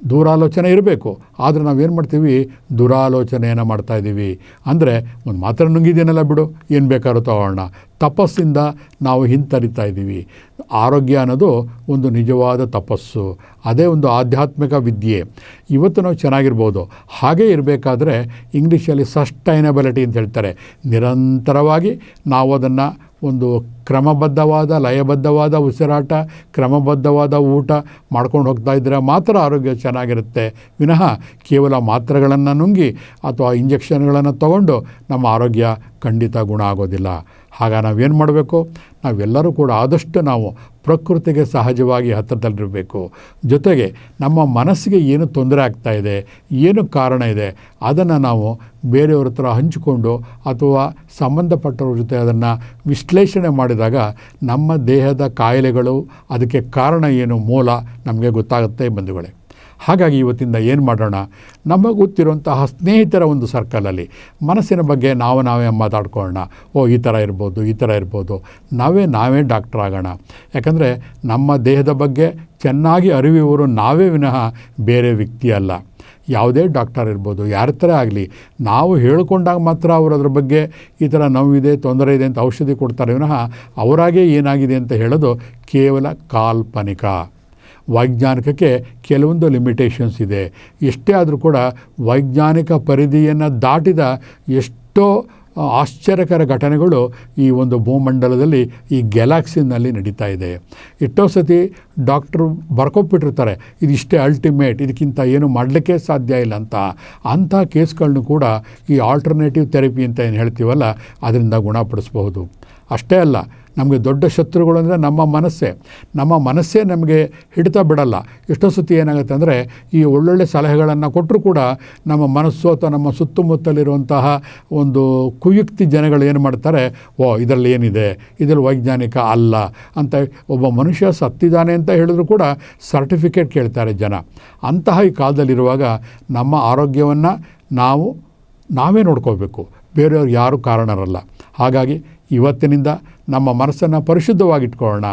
[SPEAKER 1] ದೂರಾಲೋಚನೆ ಇರಬೇಕು. ಆದರೆ ನಾವೇನು ಮಾಡ್ತೀವಿ? ದುರಾಲೋಚನೆಯನ್ನು ಮಾಡ್ತಾಯಿದ್ದೀವಿ ಅಂದರೆ ಒಂದು ಮಾತ್ರ ನುಂಗಿದ್ದೀನಲ್ಲ ಬಿಡು. ಏನು ಬೇಕಾದ್ರೂ ತಗೊಳ್ಳೋಣ ತಪಸ್ಸಿಂದ ನಾವು ಹಿಂತರಿತಾ ಇದ್ದೀವಿ. ಆರೋಗ್ಯ ಅನ್ನೋದು ಒಂದು ನಿಜವಾದ ತಪಸ್ಸು. ಅದೇ ಒಂದು ಆಧ್ಯಾತ್ಮಿಕ ವಿದ್ಯೆ. ಇವತ್ತು ನಾವು ಚೆನ್ನಾಗಿರ್ಬೋದು. ಹಾಗೆ ಇರಬೇಕಾದ್ರೆ ಇಂಗ್ಲೀಷಲ್ಲಿ ಸಸ್ಟೈನಬಿಲಿಟಿ ಅಂತ ಹೇಳ್ತಾರೆ. ನಿರಂತರವಾಗಿ ನಾವು ಅದನ್ನು ಒಂದು ಕ್ರಮಬದ್ಧವಾದ, ಲಯಬದ್ಧವಾದ ಉಸಿರಾಟ, ಕ್ರಮಬದ್ಧವಾದ ಊಟ ಮಾಡ್ಕೊಂಡು ಹೋಗ್ತಾ ಇದ್ದರೆ ಮಾತ್ರ ಆರೋಗ್ಯ ಚೆನ್ನಾಗಿರುತ್ತೆ. ವಿನಃ ಕೇವಲ ಮಾತ್ರೆಗಳನ್ನು ನುಂಗಿ ಅಥವಾ ಇಂಜೆಕ್ಷನ್ಗಳನ್ನು ತಗೊಂಡು ನಮ್ಮ ಆರೋಗ್ಯ ಖಂಡಿತ ಗುಣ ಆಗೋದಿಲ್ಲ. ಆಗ ನಾವೇನು ಮಾಡಬೇಕು? ನಾವೆಲ್ಲರೂ ಕೂಡ ಆದಷ್ಟು ನಾವು ಪ್ರಕೃತಿಗೆ ಸಹಜವಾಗಿ ಹತ್ತಿರದಲ್ಲಿರಬೇಕು. ಜೊತೆಗೆ ನಮ್ಮ ಮನಸ್ಸಿಗೆ ಏನು ತೊಂದರೆ ಆಗ್ತಾ ಇದೆ, ಏನು ಕಾರಣ ಇದೆ, ಅದನ್ನು ನಾವು ಬೇರೆಯವ್ರ ಹತ್ರ ಹಂಚಿಕೊಂಡು ಅಥವಾ ಸಂಬಂಧಪಟ್ಟವ್ರ ಜೊತೆ ಅದನ್ನು ವಿಶ್ಲೇಷಣೆ ಮಾಡಿದಾಗ ನಮ್ಮ ದೇಹದ ಕಾಯಿಲೆಗಳು ಅದಕ್ಕೆ ಕಾರಣ ಏನು ಮೂಲ ನಮಗೆ ಗೊತ್ತಾಗುತ್ತೆ ಬಂಧುಗಳೇ. ಹಾಗಾಗಿ ಇವತ್ತಿಂದ ಏನು ಮಾಡೋಣ? ನಮಗೆ ಗೊತ್ತಿರುವಂತಹ ಸ್ನೇಹಿತರ ಒಂದು ಸರ್ಕಲಲ್ಲಿ ಮನಸ್ಸಿನ ಬಗ್ಗೆ ನಾವು ನಾವೇ ಮಾತಾಡ್ಕೊಳ್ಳೋಣ. ಓ, ಈ ಥರ ಇರ್ಬೋದು, ಈ ಥರ ಇರ್ಬೋದು. ನಾವೇ ನಾವೇ ಡಾಕ್ಟರ್ ಆಗೋಣ. ಯಾಕಂದರೆ ನಮ್ಮ ದೇಹದ ಬಗ್ಗೆ ಚೆನ್ನಾಗಿ ಅರಿವಿವರು ನಾವೇ ವಿನಃ ಬೇರೆ ವ್ಯಕ್ತಿ ಅಲ್ಲ. ಯಾವುದೇ ಡಾಕ್ಟರ್ ಇರ್ಬೋದು, ಯಾರ ಥರ ಆಗಲಿ, ನಾವು ಹೇಳ್ಕೊಂಡಾಗ ಮಾತ್ರ ಅವರು ಅದ್ರ ಬಗ್ಗೆ ಈ ಥರ ನೋವಿದೆ ತೊಂದರೆ ಇದೆ ಅಂತ ಔಷಧಿ ಕೊಡ್ತಾರೆ. ವಿನಃ ಅವರಾಗೇ ಏನಾಗಿದೆ ಅಂತ ಹೇಳೋದು ಕೇವಲ ಕಾಲ್ಪನಿಕ. ವೈಜ್ಞಾನಿಕಕ್ಕೆ ಕೆಲವೊಂದು ಲಿಮಿಟೇಷನ್ಸ್ ಇದೆ. ಎಷ್ಟೇ ಆದರೂ ಕೂಡ ವೈಜ್ಞಾನಿಕ ಪರಿಧಿಯನ್ನು ದಾಟಿದ ಎಷ್ಟೋ ಆಶ್ಚರ್ಯಕರ ಘಟನೆಗಳು ಈ ಒಂದು ಭೂಮಂಡಲದಲ್ಲಿ ಈ ಗ್ಯಾಲಾಕ್ಸಿನಲ್ಲಿ ನಡೀತಾ ಇದೆ. ಎಷ್ಟೋ ಸತಿ ಡಾಕ್ಟ್ರು ಬರ್ಕೊಬಿಟ್ಟಿರ್ತಾರೆ ಇದಿಷ್ಟೇ ಅಲ್ಟಿಮೇಟ್, ಇದಕ್ಕಿಂತ ಏನು ಮಾಡಲಿಕ್ಕೆ ಸಾಧ್ಯ ಇಲ್ಲ ಅಂತ. ಅಂಥ ಕೇಸ್ಗಳನ್ನು ಕೂಡ ಈ ಆಲ್ಟರ್ನೇಟಿವ್ ಥೆರಪಿ ಅಂತ ಏನು ಹೇಳ್ತೀವಲ್ಲ, ಅದರಿಂದ ಗುಣಪಡಿಸಬಹುದು. ಅಷ್ಟೇ ಅಲ್ಲ ನಮಗೆ ದೊಡ್ಡ ಶತ್ರುಗಳು ಅಂದರೆ ನಮ್ಮ ಮನಸ್ಸೇ. ನಮ್ಮ ಮನಸ್ಸೇ ನಮಗೆ ಹಿಡಿತ ಬಿಡಲ್ಲ. ಎಷ್ಟೋ ಸತಿ ಏನಾಗುತ್ತೆ ಅಂದರೆ ಈ ಒಳ್ಳೊಳ್ಳೆ ಸಲಹೆಗಳನ್ನು ಕೊಟ್ಟರು ಕೂಡ ನಮ್ಮ ಮನಸ್ಸು ಅಥವಾ ನಮ್ಮ ಸುತ್ತಮುತ್ತಲಿರುವಂತಹ ಒಂದು ಕುಯುಕ್ತಿ ಜನಗಳು ಏನು ಮಾಡ್ತಾರೆ, ಓ, ಇದರಲ್ಲಿ ಏನಿದೆ? ಇದರಲ್ಲಿ ವೈಜ್ಞಾನಿಕ ಅಲ್ಲ ಅಂತ ಒಬ್ಬ ಮನುಷ್ಯ ಸತ್ತಿದ್ದಾನೆ ಅಂತ ಹೇಳಿದ್ರು ಕೂಡ ಸರ್ಟಿಫಿಕೇಟ್ ಕೇಳ್ತಾರೆ ಜನ. ಅಂತಹ ಈ ಕಾಲದಲ್ಲಿರುವಾಗ ನಮ್ಮ ಆರೋಗ್ಯವನ್ನು ನಾವು, ನಾವೇ ನೋಡ್ಕೋಬೇಕು. ಬೇರೆಯವ್ರು ಯಾರೂ ಕಾರಣರಲ್ಲ. ಹಾಗಾಗಿ ಇವತ್ತಿನಿಂದ ನಮ್ಮ ಮನಸ್ಸನ್ನು ಪರಿಶುದ್ಧವಾಗಿಟ್ಕೊಳ್ಳೋಣ,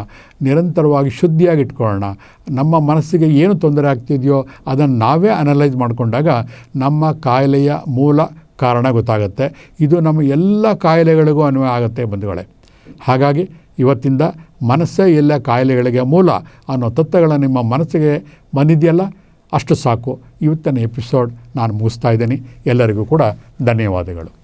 [SPEAKER 1] ನಿರಂತರವಾಗಿ ಶುದ್ಧಿಯಾಗಿಟ್ಕೊಳ್ಳೋಣ. ನಮ್ಮ ಮನಸ್ಸಿಗೆ ಏನು ತೊಂದರೆ ಆಗ್ತಿದೆಯೋ ಅದನ್ನು ನಾವೇ ಅನಲೈಸ್ ಮಾಡಿಕೊಂಡಾಗ ನಮ್ಮ ಕಾಯಿಲೆಯ ಮೂಲ ಕಾರಣ ಗೊತ್ತಾಗುತ್ತೆ. ಇದು ನಮ್ಮ ಎಲ್ಲ ಕಾಯಿಲೆಗಳಿಗೂ ಅನ್ವಯ ಆಗುತ್ತೆ ಬಂಧುಗಳೇ. ಹಾಗಾಗಿ ಇವತ್ತಿಂದ ಮನಸ್ಸೇ ಎಲ್ಲ ಕಾಯಿಲೆಗಳಿಗೆ ಮೂಲ ಅನ್ನೋ ತತ್ವಗಳ ನಿಮ್ಮ ಮನಸ್ಸಿಗೆ ಬಂದಿದೆಯಲ್ಲ, ಅಷ್ಟು ಸಾಕು. ಇವತ್ತಿನ ಎಪಿಸೋಡ್ ನಾನು ಮುಗಿಸ್ತಾ ಇದ್ದೀನಿ. ಎಲ್ಲರಿಗೂ ಕೂಡ ಧನ್ಯವಾದಗಳು.